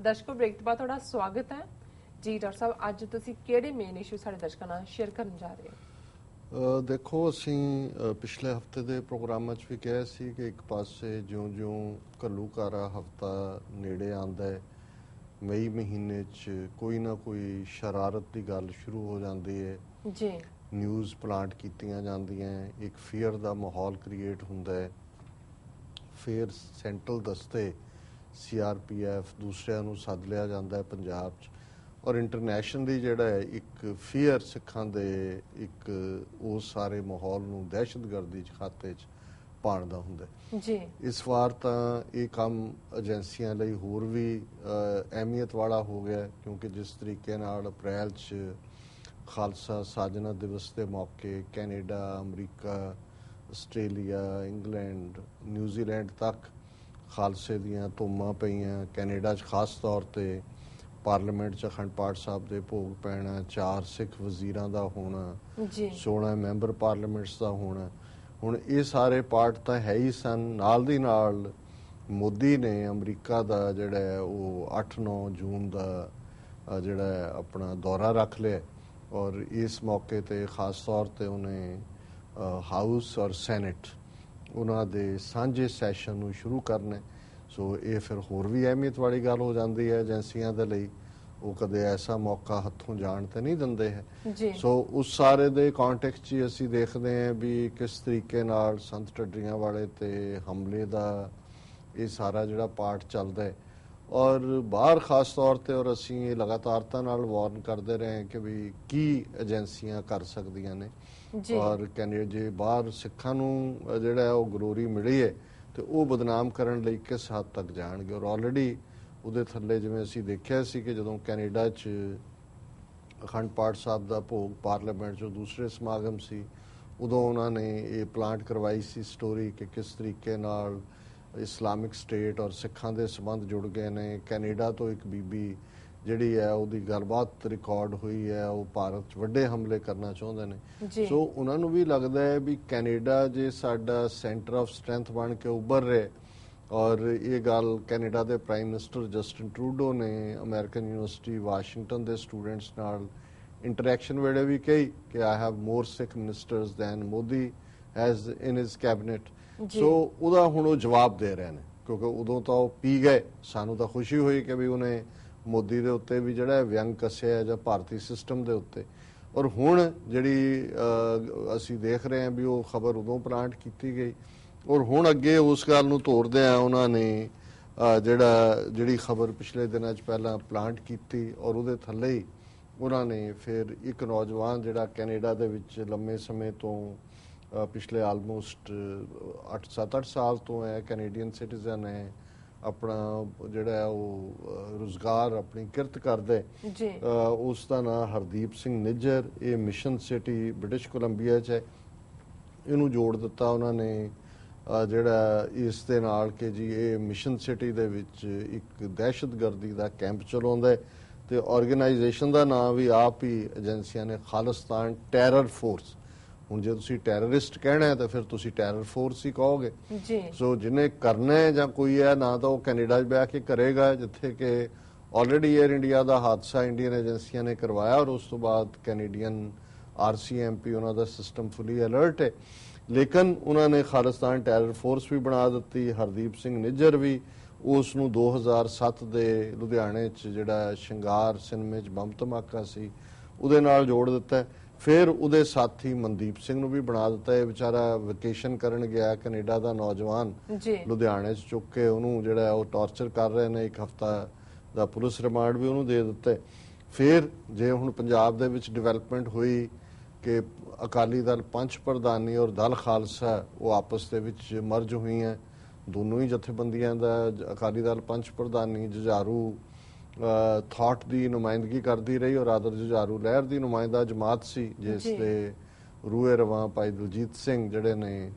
ਦਰਸ਼ਕੋ break ਤੋਂ ਬਾਅਦ ਤੁਹਾਡਾ ਸਵਾਗਤ ਹੈ। ਜੀ ਡਾਕਟਰ ਸਾਹਿਬ ਅੱਜ ਤੁਸੀਂ ਕਿਹੜੇ ਮੇਨ ਇਸ਼ੂ ਸਾਡੇ ਦਰਸ਼ਕਾਂ ਨਾਲ ਸ਼ੇਅਰ ਕਰਨ ਜਾ ਰਹੇ ਹੋ? ਦੇਖੋ ਅਸੀਂ ਪਿਛਲੇ ਹਫ਼ਤੇ ਦੇ ਪ੍ਰੋਗਰਾਮਾਂ 'ਚ ਵੀ ਕਿਹਾ ਸੀ ਕਿ ਇੱਕ ਪਾਸੇ ਜਿਉਂ-ਜਿਉਂ ਘੱਲੂਘਾਰਾ ਹਫਤਾ ਨੇੜੇ ਆਂਦਾ ਹੈ ਮਈ ਮਹੀਨੇ 'ਚ ਕੋਈ ਨਾ ਕੋਈ ਸ਼ਰਾਰਤ ਦੀ ਗੱਲ ਸ਼ੁਰੂ ਹੋ ਜਾਂਦੀ ਹੈ। ਜੀ। ਨਿਊਜ਼ ਪਲਾਂਟ ਕੀਤੀਆਂ ਜਾਂਦੀਆਂ ਇੱਕ ਫੀਅਰ ਦਾ ਮਾਹੌਲ ਕ੍ਰੀਏਟ ਹੁੰਦਾ ਹੈ। ਫਿਰ ਸੈਂਟਰਲ ਦਸਤੇ ਸੀਆਰਪੀਐਫ ਦੂਸਰਿਆਂ ਨੂੰ ਸੱਦ ਲਿਆ ਜਾਂਦਾ ਹੈ ਪੰਜਾਬ 'ਚ। ਔਰ ਇੰਟਰਨੈਸ਼ਨਲੀ ਜਿਹੜਾ ਹੈ ਇੱਕ ਫੀਅਰ ਸਿੱਖਾਂ ਦੇ ਇੱਕ ਉਸ ਸਾਰੇ ਮਾਹੌਲ ਨੂੰ ਦਹਿਸ਼ਤਗਰਦੀ 'ਚ ਖਾਤੇ 'ਚ ਪਾਣਦਾ ਹੁੰਦਾ ਹੈ। ਜੀ। ਇਸ ਵਾਰ ਤਾਂ ਇਹ ਕੰਮ ਏਜੰਸੀਆਂ ਲਈ ਹੋਰ ਵੀ ਅਹਿਮੀਅਤ ਵਾਲਾ ਹੋ ਗਿਆ ਕਿਉਂਕਿ ਜਿਸ ਤਰੀਕੇ ਨਾਲ ਅਪ੍ਰੈਲ 'ਚ ਖਾਲਸਾ ਸਾਜਨਾ ਦਿਵਸ ਦੇ ਮੌਕੇ Canada America Australia England New Zealand ਤੱਕ ਖਾਲਸੇ ਦੀਆਂ ਧੂਮਾਂ ਪਈਆਂ। ਕੈਨੇਡਾ 'ਚ ਖਾਸ ਤੌਰ ਤੇ ਪਾਰਲੀਮੈਂਟ 'ਚ ਅਖੰਡ ਪਾਠ ਸਾਹਿਬ ਦੇ ਭੋਗ ਪੈਣਾ ਚਾਰ ਸਿੱਖ ਵਜ਼ੀਰਾਂ ਦਾ ਹੋਣਾ ਜੀ। 16 ਮੈਂਬਰ ਪਾਰਲੀਮੈਂਟਸ ਦਾ ਹੋਣਾ। ਹੁਣ ਇਹ ਸਾਰੇ ਪਾਰਟ ਤਾਂ ਹੈ ਹੀ ਸਨ। ਨਾਲ ਦੀ ਨਾਲ ਮੋਦੀ ਨੇ ਅਮਰੀਕਾ ਦਾ ਜਿਹੜਾ ਉਹ 8-9 ਜੂਨ ਦਾ ਜਿਹੜਾ ਆਪਣਾ ਦੌਰਾ ਰੱਖ ਲਿਆ। ਔਰ ਇਸ ਮੌਕੇ ਤੇ ਖਾਸ ਤੌਰ ਤੇ ਉਹਨੇ ਹਾਊਸ ਔਰ ਸੈਨੇਟ ਉਹਨਾਂ ਦੇ ਸਾਂਝੇ ਸੈਸ਼ਨ ਨੂੰ ਸ਼ੁਰੂ ਕਰਨਾ। ਸੋ ਇਹ ਫਿਰ ਹੋਰ ਵੀ ਅਹਿਮੀਅਤ ਵਾਲੀ ਗੱਲ ਹੋ ਜਾਂਦੀ ਹੈ ਏਜੰਸੀਆਂ ਦੇ ਲਈ। ਉਹ ਕਦੇ ਐਸਾ ਮੌਕਾ ਹੱਥੋਂ ਜਾਣ ਤੇ ਨਹੀਂ ਦਿੰਦੇ ਹੈ। ਸੋ ਉਸ ਸਾਰੇ ਦੇ ਕੰਟੈਕਸਟ 'ਚ ਅਸੀਂ ਦੇਖਦੇ ਹਾਂ ਵੀ ਕਿਸ ਤਰੀਕੇ ਨਾਲ ਸੰਤ ਟੱਡਰੀਆਂ ਵਾਲੇ ਤੇ ਹਮਲੇ ਦਾ ਇਹ ਸਾਰਾ ਜਿਹੜਾ ਪਾਰਟ ਚੱਲਦਾ ਹੈ ਔਰ ਬਾਹਰ ਖਾਸ ਤੌਰ ਤੇ ਔਰ ਅਸੀਂ ਇਹ ਲਗਾਤਾਰਤਾ ਨਾਲ ਵਾਰਨ ਕਰਦੇ ਰਹੇ ਹਾਂ ਕਿ ਵੀ ਕੀ ਏਜੰਸੀਆਂ ਕਰ ਸਕਦੀਆਂ ਨੇ। ਜੀ। ਔਰ ਕਹਿੰਦੇ ਜੇ ਬਾਹਰ ਸਿੱਖਾਂ ਨੂੰ ਜਿਹੜਾ ਹੈ ਉਹ ਗਰੋਰੀ ਮਿਲੀ ਹੈ ਤੇ ਉਹ ਬਦਨਾਮ ਕਰਨ ਲਈ ਕਿਸ ਹੱਦ ਤੱਕ ਜਾਣਗੇ? ਔਰ ਆਲਰੇਡੀ ਉਹਦੇ ਥੱਲੇ ਜਿਵੇਂ ਅਸੀਂ ਦੇਖਿਆ ਸੀ ਕਿ ਜਦੋਂ ਕੈਨੇਡਾ 'ਚ ਅਖੰਡ ਪਾਠ ਸਾਹਿਬ ਦਾ ਭੋਗ ਪਾਰਲੀਮੈਂਟ 'ਚ ਦੂਸਰੇ ਸਮਾਗਮ ਸੀ ਉਦੋਂ ਉਹਨਾਂ ਨੇ ਇਹ ਪਲਾਂਟ ਕਰਵਾਈ ਸੀ ਸਟੋਰੀ ਕਿ ਕਿਸ ਤਰੀਕੇ ਨਾਲ ਇਸਲਾਮਿਕ ਸਟੇਟ ਔਰ ਸਿੱਖਾਂ ਦੇ ਸੰਬੰਧ ਜੁੜ ਗਏ ਨੇ। ਕੈਨੇਡਾ ਤੋਂ ਇੱਕ ਬੀਬੀ ਜਿਹੜੀ ਹੈ ਉਹਦੀ ਗੱਲਬਾਤ ਰਿਕਾਰਡ ਹੋਈ ਹੈ। ਉਹ ਭਾਰਤ 'ਚ ਵੱਡੇ ਹਮਲੇ ਕਰਨਾ ਚਾਹੁੰਦੇ ਨੇ। ਸੋ ਉਹਨਾਂ ਨੂੰ ਵੀ ਲੱਗਦਾ ਹੈ ਵੀ ਕੈਨੇਡਾ ਜੇ ਸਾਡਾ ਸੈਂਟਰ ਆਫ ਸਟਰੈਂਥ ਬਣ ਕੇ ਉੱਭਰ ਰਿਹਾ ਔਰ ਇਹ ਗੱਲ ਕੈਨੇਡਾ ਦੇ ਪ੍ਰਾਈਮ ਮਿਨਿਸਟਰ ਜਸਟਿਨ ਟਰੂਡੋ ਨੇ ਅਮਰੀਕਨ ਯੂਨੀਵਰਸਿਟੀ ਵਾਸ਼ਿੰਗਟਨ ਦੇ ਸਟੂਡੈਂਟਸ ਨਾਲ ਇੰਟਰੈਕਸ਼ਨ ਵੇਲੇ ਵੀ ਕਹੀ ਕਿ I have more Sikh ministers than Modi has in his cabinet. So ਉਹਦਾ ਹੁਣ ਉਹ ਜਵਾਬ ਦੇ ਰਹੇ ਨੇ ਕਿਉਂਕਿ ਉਦੋਂ ਤਾਂ ਉਹ ਪੀ ਗਏ ਸਾਨੂੰ ਤਾਂ ਖੁਸ਼ੀ ਹੋਈ ਕਿ ਵੀ ਉਹਨੇ ਮੋਦੀ ਦੇ ਉੱਤੇ ਵੀ ਜਿਹੜਾ ਵਿਅੰਗ ਕੱਸਿਆ ਜਾਂ ਭਾਰਤੀ ਸਿਸਟਮ ਦੇ ਉੱਤੇ ਔਰ ਹੁਣ ਜਿਹੜੀ ਅਸੀਂ ਦੇਖ ਰਹੇ ਹਾਂ ਵੀ ਉਹ ਖਬਰ ਉਦੋਂ ਪਲਾਂਟ ਕੀਤੀ ਗਈ ਔਰ ਹੁਣ ਅੱਗੇ ਉਸ ਗੱਲ ਨੂੰ ਤੋੜਦੇ ਆ ਉਹਨਾਂ ਨੇ ਜਿਹੜਾ ਜਿਹੜੀ ਖਬਰ ਪਿਛਲੇ ਦਿਨਾਂ 'ਚ ਪਹਿਲਾਂ ਪਲਾਂਟ ਕੀਤੀ ਔਰ ਉਹਦੇ ਥੱਲੇ ਹੀ ਉਹਨਾਂ ਨੇ ਫਿਰ ਇੱਕ ਨੌਜਵਾਨ ਜਿਹੜਾ ਕੈਨੇਡਾ ਦੇ ਵਿੱਚ ਲੰਮੇ ਸਮੇਂ ਤੋਂ ਪਿਛਲੇ ਆਲਮੋਸਟ 8 7-8 ਸਾਲ ਤੋਂ ਹੈ ਕੈਨੇਡੀਅਨ ਸਿਟੀਜ਼ਨ ਹੈ ਆਪਣਾ ਜਿਹੜਾ ਹੈ ਉਹ ਰੁਜ਼ਗਾਰ ਆਪਣੀ ਕਿਰਤ ਕਰਦਾ। ਜੀ। ਉਸ ਦਾ ਨਾਮ ਹਰਦੀਪ ਸਿੰਘ ਨਿੱਜਰ ਇਹ ਮਿਸ਼ਨ ਸਿਟੀ ਬ੍ਰਿਟਿਸ਼ ਕੋਲੰਬੀਆ 'ਚ ਹੈ। ਇਹਨੂੰ ਜੋੜ ਦਿੱਤਾ ਉਹਨਾਂ ਨੇ ਜਿਹੜਾ ਇਸ ਦੇ ਨਾਲ ਕਿ ਜੀ ਇਹ ਮਿਸ਼ਨ ਸਿਟੀ ਦੇ ਵਿੱਚ ਇੱਕ ਦਹਿਸ਼ਤਗਰਦੀ ਦਾ ਕੈਂਪ ਚਲਾਉਂਦਾ ਤੇ ਆਰਗੇਨਾਈਜੇਸ਼ਨ ਦਾ ਨਾਮ ਵੀ ਆਪ ਹੀ ਏਜੰਸੀਆਂ ਨੇ ਖਾਲਿਸਤਾਨ ਟੈਰਰ ਫੋਰਸ ਹੁਣ ਜੇ ਤੁਸੀਂ ਟੈਰਰਿਸਟ ਕਹਿਣਾ ਹੈ ਤਾਂ ਫਿਰ ਤੁਸੀਂ ਟੈਰਰ ਫੋਰਸ ਹੀ ਕਹੋਗੇ। ਜੀ। ਸੋ ਜਿਹਨੇ ਕਰਨਾ ਹੈ ਜਾਂ ਕੋਈ ਹੈ ਨਾ ਤਾਂ ਉਹ ਕੈਨੇਡਾ 'ਚ ਬਹਿ ਕੇ ਕਰੇਗਾ ਜਿੱਥੇ ਕਿ ਆਲਰੇਡੀ 에ਅਰ ਇੰਡੀਆ ਦਾ ਹਾਦਸਾ ਇੰਡੀਅਨ ਏਜੰਸੀਆਂ ਨੇ ਕਰਵਾਇਆ ਔਰ ਉਸ ਤੋਂ ਬਾਅਦ ਕੈਨੇਡੀਅਨ ਆਰਸੀਐਮਪੀ ਉਹਨਾਂ ਦਾ ਸਿਸਟਮ ਫੁੱਲੀ ਅਲਰਟ ਹੈ। ਲੇਕਿਨ ਉਹਨਾਂ ਨੇ ਖਾਲਿਸਤਾਨ ਟੈਰਰ ਫੋਰਸ ਵੀ ਬਣਾ ਦਿੱਤੀ ਹਰਦੀਪ ਸਿੰਘ ਨਿੱਜਰ ਵੀ ਉਸ ਨੂੰ 2007 ਦੇ ਲੁਧਿਆਣੇ 'ਚ ਜਿਹੜਾ ਸ਼ਿੰਗਾਰ ਸਿਨੇਮੇ 'ਚ ਬੰਬ ਧਮਾਕਾ ਸੀ ਉਹਦੇ ਨਾਲ ਜੋੜ ਦਿੱਤਾ। ਫਿਰ ਉਹਦੇ ਸਾਥੀ ਮਨਦੀਪ ਸਿੰਘ ਨੂੰ ਵੀ ਬਣਾ ਦਿੱਤਾ। ਇਹ ਵਿਚਾਰਾ ਵਕੇਸ਼ਨ ਕਰਨ ਗਿਆ ਕੈਨੇਡਾ ਦਾ ਨੌਜਵਾਨ ਲੁਧਿਆਣੇ 'ਚ ਚੁੱਕ ਕੇ ਉਹਨੂੰ ਜਿਹੜਾ ਉਹ ਟਾਰਚਰ ਕਰ ਰਹੇ ਨੇ। ਇੱਕ ਹਫਤਾ ਦਾ ਪੁਲਿਸ ਰਿਮਾਂਡ ਵੀ ਉਹਨੂੰ ਦੇ ਦਿੱਤਾ। ਫਿਰ ਜੇ ਹੁਣ ਪੰਜਾਬ ਦੇ ਵਿੱਚ ਡਿਵੈਲਪਮੈਂਟ ਹੋਈ ਕਿ ਅਕਾਲੀ ਦਲ ਪੰਚ ਪ੍ਰਧਾਨੀ ਔਰ ਦਲ ਖਾਲਸਾ ਉਹ ਆਪਸ ਦੇ ਵਿੱਚ ਮਰਜ ਹੋਈਆਂ ਦੋਨੋਂ ਹੀ ਜਥੇਬੰਦੀਆਂ ਦਾ ਅਕਾਲੀ ਦਲ ਪੰਚ ਪ੍ਰਧਾਨੀ ਜੁਝਾਰੂ ਥਾਟ ਦੀ ਨੁਮਾਇੰਦਗੀ ਕਰਦੀ ਰਹੀ ਔਰ ਆਦਰ ਜੁਝਾਰੂ ਲਹਿਰ ਦੀ ਨੁਮਾਇੰਦਾ ਜਮਾਤ ਸੀ ਜਿਸ। ਦੇ ਰੂਏ ਰਵਾਂ ਭਾਈ ਦਲਜੀਤ ਸਿੰਘ ਜਿਹੜੇ ਨੇ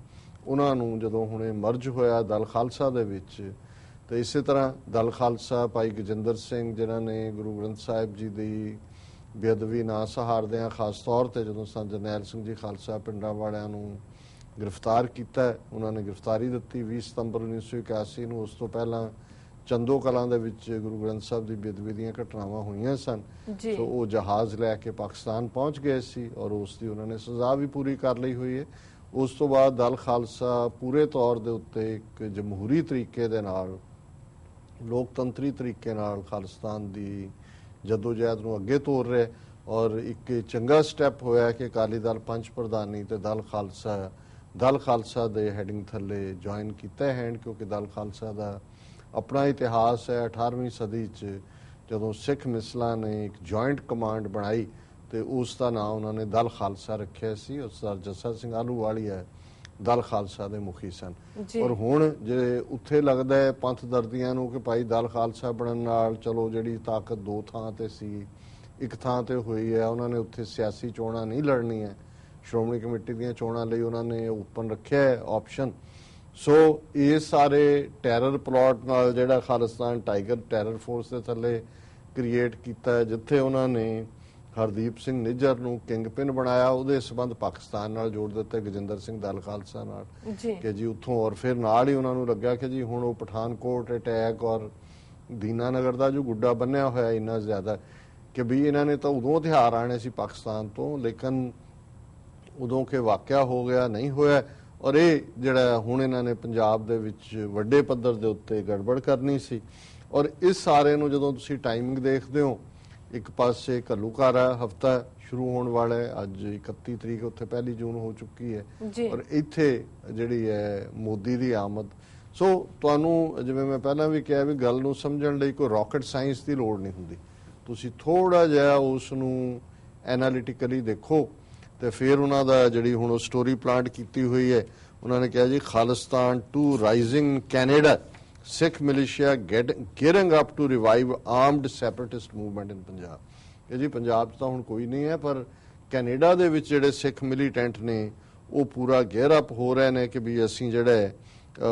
ਉਹਨਾਂ ਨੂੰ ਜਦੋਂ ਹੁਣੇ ਮਰਜ ਹੋਇਆ ਦਲ ਖਾਲਸਾ ਦੇ ਵਿੱਚ ਤੇ ਇਸੇ ਤਰ੍ਹਾਂ ਦਲ ਖਾਲਸਾ ਭਾਈ ਗਜਿੰਦਰ ਸਿੰਘ ਜਿਨ੍ਹਾਂ ਨੇ ਗੁਰੂ ਗ੍ਰੰਥ ਸਾਹਿਬ ਜੀ ਦੀ ਬੇਅਦਬੀ ਨਾ ਸਹਾਰਦੇ ਆ ਖਾਸ ਤੌਰ ਤੇ ਜਦੋਂ ਸੰਤ ਜਰਨੈਲ ਸਿੰਘ ਜੀ ਖਾਲਸਾ ਪਿੰਡਾਂ ਵਾਲਿਆਂ ਨੂੰ ਗ੍ਰਿਫਤਾਰ ਕੀਤਾ ਉਹਨਾਂ ਨੇ ਗ੍ਰਿਫਤਾਰੀ ਦਿੱਤੀ 20 ਸਤੰਬਰ 1981 ਨੂੰ ਉਸ ਤੋਂ ਪਹਿਲਾਂ ਚੰਦੋ ਕਲਾਂ ਦੇ ਵਿੱਚ ਗੁਰੂ ਗ੍ਰੰਥ ਸਾਹਿਬ ਦੀ ਬੇਦਬੀ ਦੀਆਂ ਘਟਨਾਵਾਂ ਹੋਈਆਂ ਸਨ। ਸੋ ਉਹ ਜਹਾਜ਼ ਲੈ ਕੇ ਪਾਕਿਸਤਾਨ ਪਹੁੰਚ ਗਏ ਸੀ ਔਰ ਉਸ ਦੀ ਉਹਨਾਂ ਨੇ ਸਜ਼ਾ ਵੀ ਪੂਰੀ ਕਰ ਲਈ ਹੋਈ ਹੈ। ਉਸ ਤੋਂ ਬਾਅਦ ਦਲ ਖਾਲਸਾ ਪੂਰੇ ਤੌਰ ਦੇ ਉੱਤੇ ਇੱਕ ਜਮਹੂਰੀ ਤਰੀਕੇ ਦੇ ਨਾਲ ਲੋਕਤੰਤਰੀ ਤਰੀਕੇ ਨਾਲ ਖਾਲਿਸਤਾਨ ਦੀ ਜਦੋਜਹਿਦ ਨੂੰ ਅੱਗੇ ਤੋਰ ਰਿਹਾ ਔਰ ਇੱਕ ਚੰਗਾ ਸਟੈਪ ਹੋਇਆ ਕਿ ਅਕਾਲੀ ਦਲ ਪੰਜ ਪ੍ਰਧਾਨੀ ਤੇ ਦਲ ਖਾਲਸਾ ਦਲ ਖਾਲਸਾ ਦੇ ਹੈਡਿੰਗ ਥੱਲੇ ਜੁਆਇਨ ਕੀਤਾ ਹੈ ਕਿਉਂਕਿ ਦਲ ਖਾਲਸਾ ਦਾ ਆਪਣਾ ਇਤਿਹਾਸ ਹੈ 18ਵੀਂ ਸਦੀ 'ਚ ਜਦੋਂ ਸਿੱਖ ਮਿਸਲਾਂ ਨੇ ਇੱਕ ਜੁਆਇੰਟ ਕਮਾਂਡ ਬਣਾਈ ਤੇ ਉਸ ਦਾ ਨਾਮ ਉਹਨਾਂ ਨੇ ਦਲ ਖਾਲਸਾ ਰੱਖਿਆ ਸੀ ਉਸ ਦਾ ਜੱਸਾ ਸਿੰਘ ਆਲੂਵਾਲੀਆ ਦਲ ਖਾਲਸਾ ਦੇ ਮੁਖੀ ਸਨ। ਔਰ ਹੁਣ ਜੇ ਉੱਥੇ ਲੱਗਦਾ ਹੈ ਪੰਥ ਦਰਦੀਆਂ ਨੂੰ ਕਿ ਭਾਈ ਦਲ ਖਾਲਸਾ ਬਣਨ ਨਾਲ ਚਲੋ ਜਿਹੜੀ ਤਾਕਤ ਦੋ ਥਾਂ ਤੇ ਸੀ ਇੱਕ ਥਾਂ ਤੇ ਹੋਈ ਹੈ ਉਹਨਾਂ ਨੇ ਉੱਥੇ ਸਿਆਸੀ ਚੋਣਾਂ ਨਹੀਂ ਲੜਨੀਆਂ ਸ਼੍ਰੋਮਣੀ ਕਮੇਟੀ ਦੀਆਂ ਚੋਣਾਂ ਲਈ ਉਹਨਾਂ ਨੇ ਓਪਨ ਰੱਖਿਆ ਹੈ ਆਪਸ਼ਨ ਸੋ ਇਹ ਸਾਰੇ ਟੈਰਰ ਪਲਾਟ ਨਾਲ ਜਿਹੜਾ ਖਾਲਿਸਤਾਨ ਟਾਈਗਰ ਟੈਰਰ ਫੋਰਸ ਦੇ ਥੱਲੇ ਕ੍ਰੀਏਟ ਕੀਤਾ ਜਿੱਥੇ ਉਹਨਾਂ ਨੇ ਹਰਦੀਪ ਸਿੰਘ ਨਿੱਜਰ ਨੂੰ ਕਿੰਗਪਿਨ ਬਣਾਇਆ ਉਹਦੇ ਸਬੰਧ ਪਾਕਿਸਤਾਨ ਨਾਲ ਜੋੜ ਦਿੱਤੇ ਗਜਿੰਦਰ ਸਿੰਘ ਦਲ ਖਾਲਸਾ ਨਾਲ। ਕਿ ਜੀ ਉੱਥੋਂ ਔਰ ਫਿਰ ਨਾਲ ਹੀ ਉਹਨਾਂ ਨੂੰ ਲੱਗਿਆ ਕਿ ਜੀ ਹੁਣ ਉਹ ਪਠਾਨਕੋਟ ਅਟੈਕ ਔਰ ਦੀਨਾਨਗਰ ਦਾ ਜੋ ਗੁੱਡਾ ਬੰਨਿਆ ਹੋਇਆ ਇੰਨਾ ਜ਼ਿਆਦਾ ਕਿ ਵੀ ਇਹਨਾਂ ਨੇ ਤਾਂ ਉਦੋਂ ਹਥਿਆਰ ਆਣੇ ਸੀ ਪਾਕਿਸਤਾਨ ਤੋਂ ਲੇਕਿਨ ਉਦੋਂ ਕਿ ਵਾਕਿਆ ਹੋ ਗਿਆ ਨਹੀਂ ਹੋਇਆ ਔਰ ਇਹ ਜਿਹੜਾ ਹੁਣ ਇਹਨਾਂ ਨੇ ਪੰਜਾਬ ਦੇ ਵਿੱਚ ਵੱਡੇ ਪੱਧਰ ਦੇ ਉੱਤੇ ਗੜਬੜ ਕਰਨੀ ਸੀ। ਔਰ ਇਸ ਸਾਰੇ ਨੂੰ ਜਦੋਂ ਤੁਸੀਂ ਟਾਈਮਿੰਗ ਦੇਖਦੇ ਹੋ ਇੱਕ ਪਾਸੇ ਘੱਲੂਘਾਰਾ ਹਫਤਾ ਸ਼ੁਰੂ ਹੋਣ ਵਾਲਾ ਹੈ ਅੱਜ 31 ਤਰੀਕ ਉੱਥੇ ਪਹਿਲੀ ਜੂਨ ਹੋ ਚੁੱਕੀ ਹੈ। ਔਰ ਇੱਥੇ ਜਿਹੜੀ ਹੈ ਮੋਦੀ ਦੀ ਆਮਦ। ਸੋ ਤੁਹਾਨੂੰ ਜਿਵੇਂ ਮੈਂ ਪਹਿਲਾਂ ਵੀ ਕਿਹਾ ਵੀ ਗੱਲ ਨੂੰ ਸਮਝਣ ਲਈ ਕੋਈ ਰਾਕਟ ਸਾਇੰਸ ਦੀ ਲੋੜ ਨਹੀਂ ਹੁੰਦੀ। ਤੁਸੀਂ ਥੋੜਾ ਜਿਹਾ ਉਸ ਨੂੰ ਐਨਾਲਿਟਿਕਲੀ ਦੇਖੋ। ਤੇ ਫਿਰ ਉਹਨਾਂ ਦਾ ਜਿਹੜੀ ਹੁਣ ਉਹ ਸਟੋਰੀ ਪਲਾਂਟ ਕੀਤੀ ਹੋਈ ਹੈ ਉਹਨਾਂ ਨੇ ਕਿਹਾ ਜੀ Khalistan two rising Canada Sikh militia get gearing up to revive armed separatist movement in Punjab ਇਹ ਜੀ ਪੰਜਾਬ 'ਚ ਤਾਂ ਹੁਣ ਕੋਈ ਨਹੀਂ ਹੈ ਪਰ ਕੈਨੇਡਾ ਦੇ ਵਿੱਚ ਜਿਹੜੇ ਸਿੱਖ ਮਿਲੀਟੈਂਟ ਨੇ ਉਹ ਪੂਰਾ ਗੇਅਰ ਅਪ ਹੋ ਰਹੇ ਨੇ ਕਿ ਵੀ ਅਸੀਂ ਜਿਹੜਾ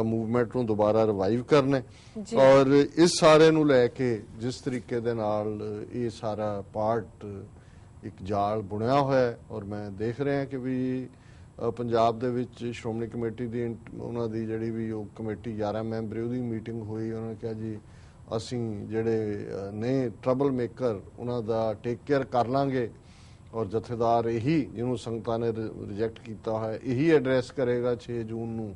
ਮੂਵਮੈਂਟ ਨੂੰ ਦੁਬਾਰਾ ਰਿਵਾਈਵ ਕਰਨਾ। ਔਰ ਇਸ ਸਾਰੇ ਨੂੰ ਲੈ ਕੇ ਜਿਸ ਤਰੀਕੇ ਦੇ ਨਾਲ ਇਹ ਸਾਰਾ ਪਾਰਟ ਇੱਕ ਜਾਲ ਬੁਣਿਆ ਹੋਇਆ ਹੈ ਔਰ ਮੈਂ ਦੇਖ ਰਿਹਾ ਕਿ ਵੀ ਪੰਜਾਬ ਦੇ ਵਿੱਚ ਸ਼੍ਰੋਮਣੀ ਕਮੇਟੀ ਦੀ ਉਹਨਾਂ ਦੀ ਜਿਹੜੀ ਵੀ ਉਹ ਕਮੇਟੀ 11 ਮੈਂਬਰੀ ਉਹਦੀ ਮੀਟਿੰਗ ਹੋਈ, ਉਹਨਾਂ ਨੇ ਕਿਹਾ ਜੀ, ਅਸੀਂ ਜਿਹੜੇ ਨੇ ਟਰਬਲ ਮੇਕਰ ਉਹਨਾਂ ਦਾ ਟੇਕ ਕੇਅਰ ਕਰ ਲਾਂਗੇ ਔਰ ਜਥੇਦਾਰ ਇਹੀ ਜਿਹਨੂੰ ਸੰਗਤਾਂ ਨੇ ਰਿਜੈਕਟ ਕੀਤਾ ਹੋਇਆ ਇਹੀ ਐਡਰੈਸ ਕਰੇਗਾ 6 ਜੂਨ ਨੂੰ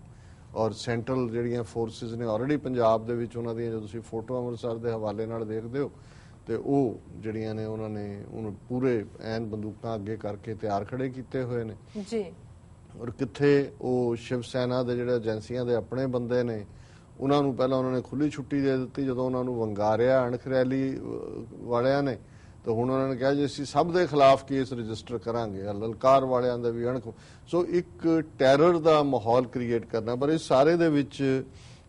ਔਰ ਸੈਂਟਰਲ ਜਿਹੜੀਆਂ ਫੋਰਸਿਸ ਨੇ ਆਲਰੇਡੀ ਪੰਜਾਬ ਦੇ ਵਿੱਚ ਉਹਨਾਂ ਦੀਆਂ ਜਦੋਂ ਤੁਸੀਂ ਫੋਟੋ ਅੰਮ੍ਰਿਤਸਰ ਦੇ ਹਵਾਲੇ ਨਾਲ ਦੇਖਦੇ ਹੋ ਤੇ ਉਹ ਜਿਹੜੀਆਂ ਨੇ ਉਹਨਾਂ ਨੇ ਉਹਨੂੰ ਪੂਰੇ ਐਨ ਬੰਦੂਕਾਂ ਅੱਗੇ ਕਰਕੇ ਤਿਆਰ ਖੜੇ ਕੀਤੇ ਹੋਏ ਨੇ। ਜੀ। ਔਰ ਕਿੱਥੇ ਉਹ ਸ਼ਿਵ ਸੈਨਾ ਦੇ ਜਿਹੜੇ ਏਜੰਸੀਆਂ ਦੇ ਆਪਣੇ ਬੰਦੇ ਨੇ ਉਹਨਾਂ ਨੂੰ ਪਹਿਲਾਂ ਉਹਨਾਂ ਨੇ ਖੁੱਲੀ ਛੁੱਟੀ ਦੇ ਦਿੱਤੀ ਜਦੋਂ ਉਹਨਾਂ ਨੂੰ ਵੰਗਾਰਿਆ ਅਣਖ ਰੈਲੀ ਵਾਲਿਆਂ ਨੇ। ਤਾਂ ਹੁਣ ਉਹਨਾਂ ਨੇ ਕਿਹਾ ਜੀ ਅਸੀਂ ਸਭ ਦੇ ਖਿਲਾਫ ਕੇਸ ਰਜਿਸਟਰ ਕਰਾਂਗੇ ਲਲਕਾਰ ਵਾਲਿਆਂ ਦਾ ਵੀ ਅਣਖ। ਸੋ ਇੱਕ ਟੈਰਰ ਦਾ ਮਾਹੌਲ ਕ੍ਰੀਏਟ ਕਰਨਾ ਪਰ ਇਸ ਸਾਰੇ ਦੇ ਵਿੱਚ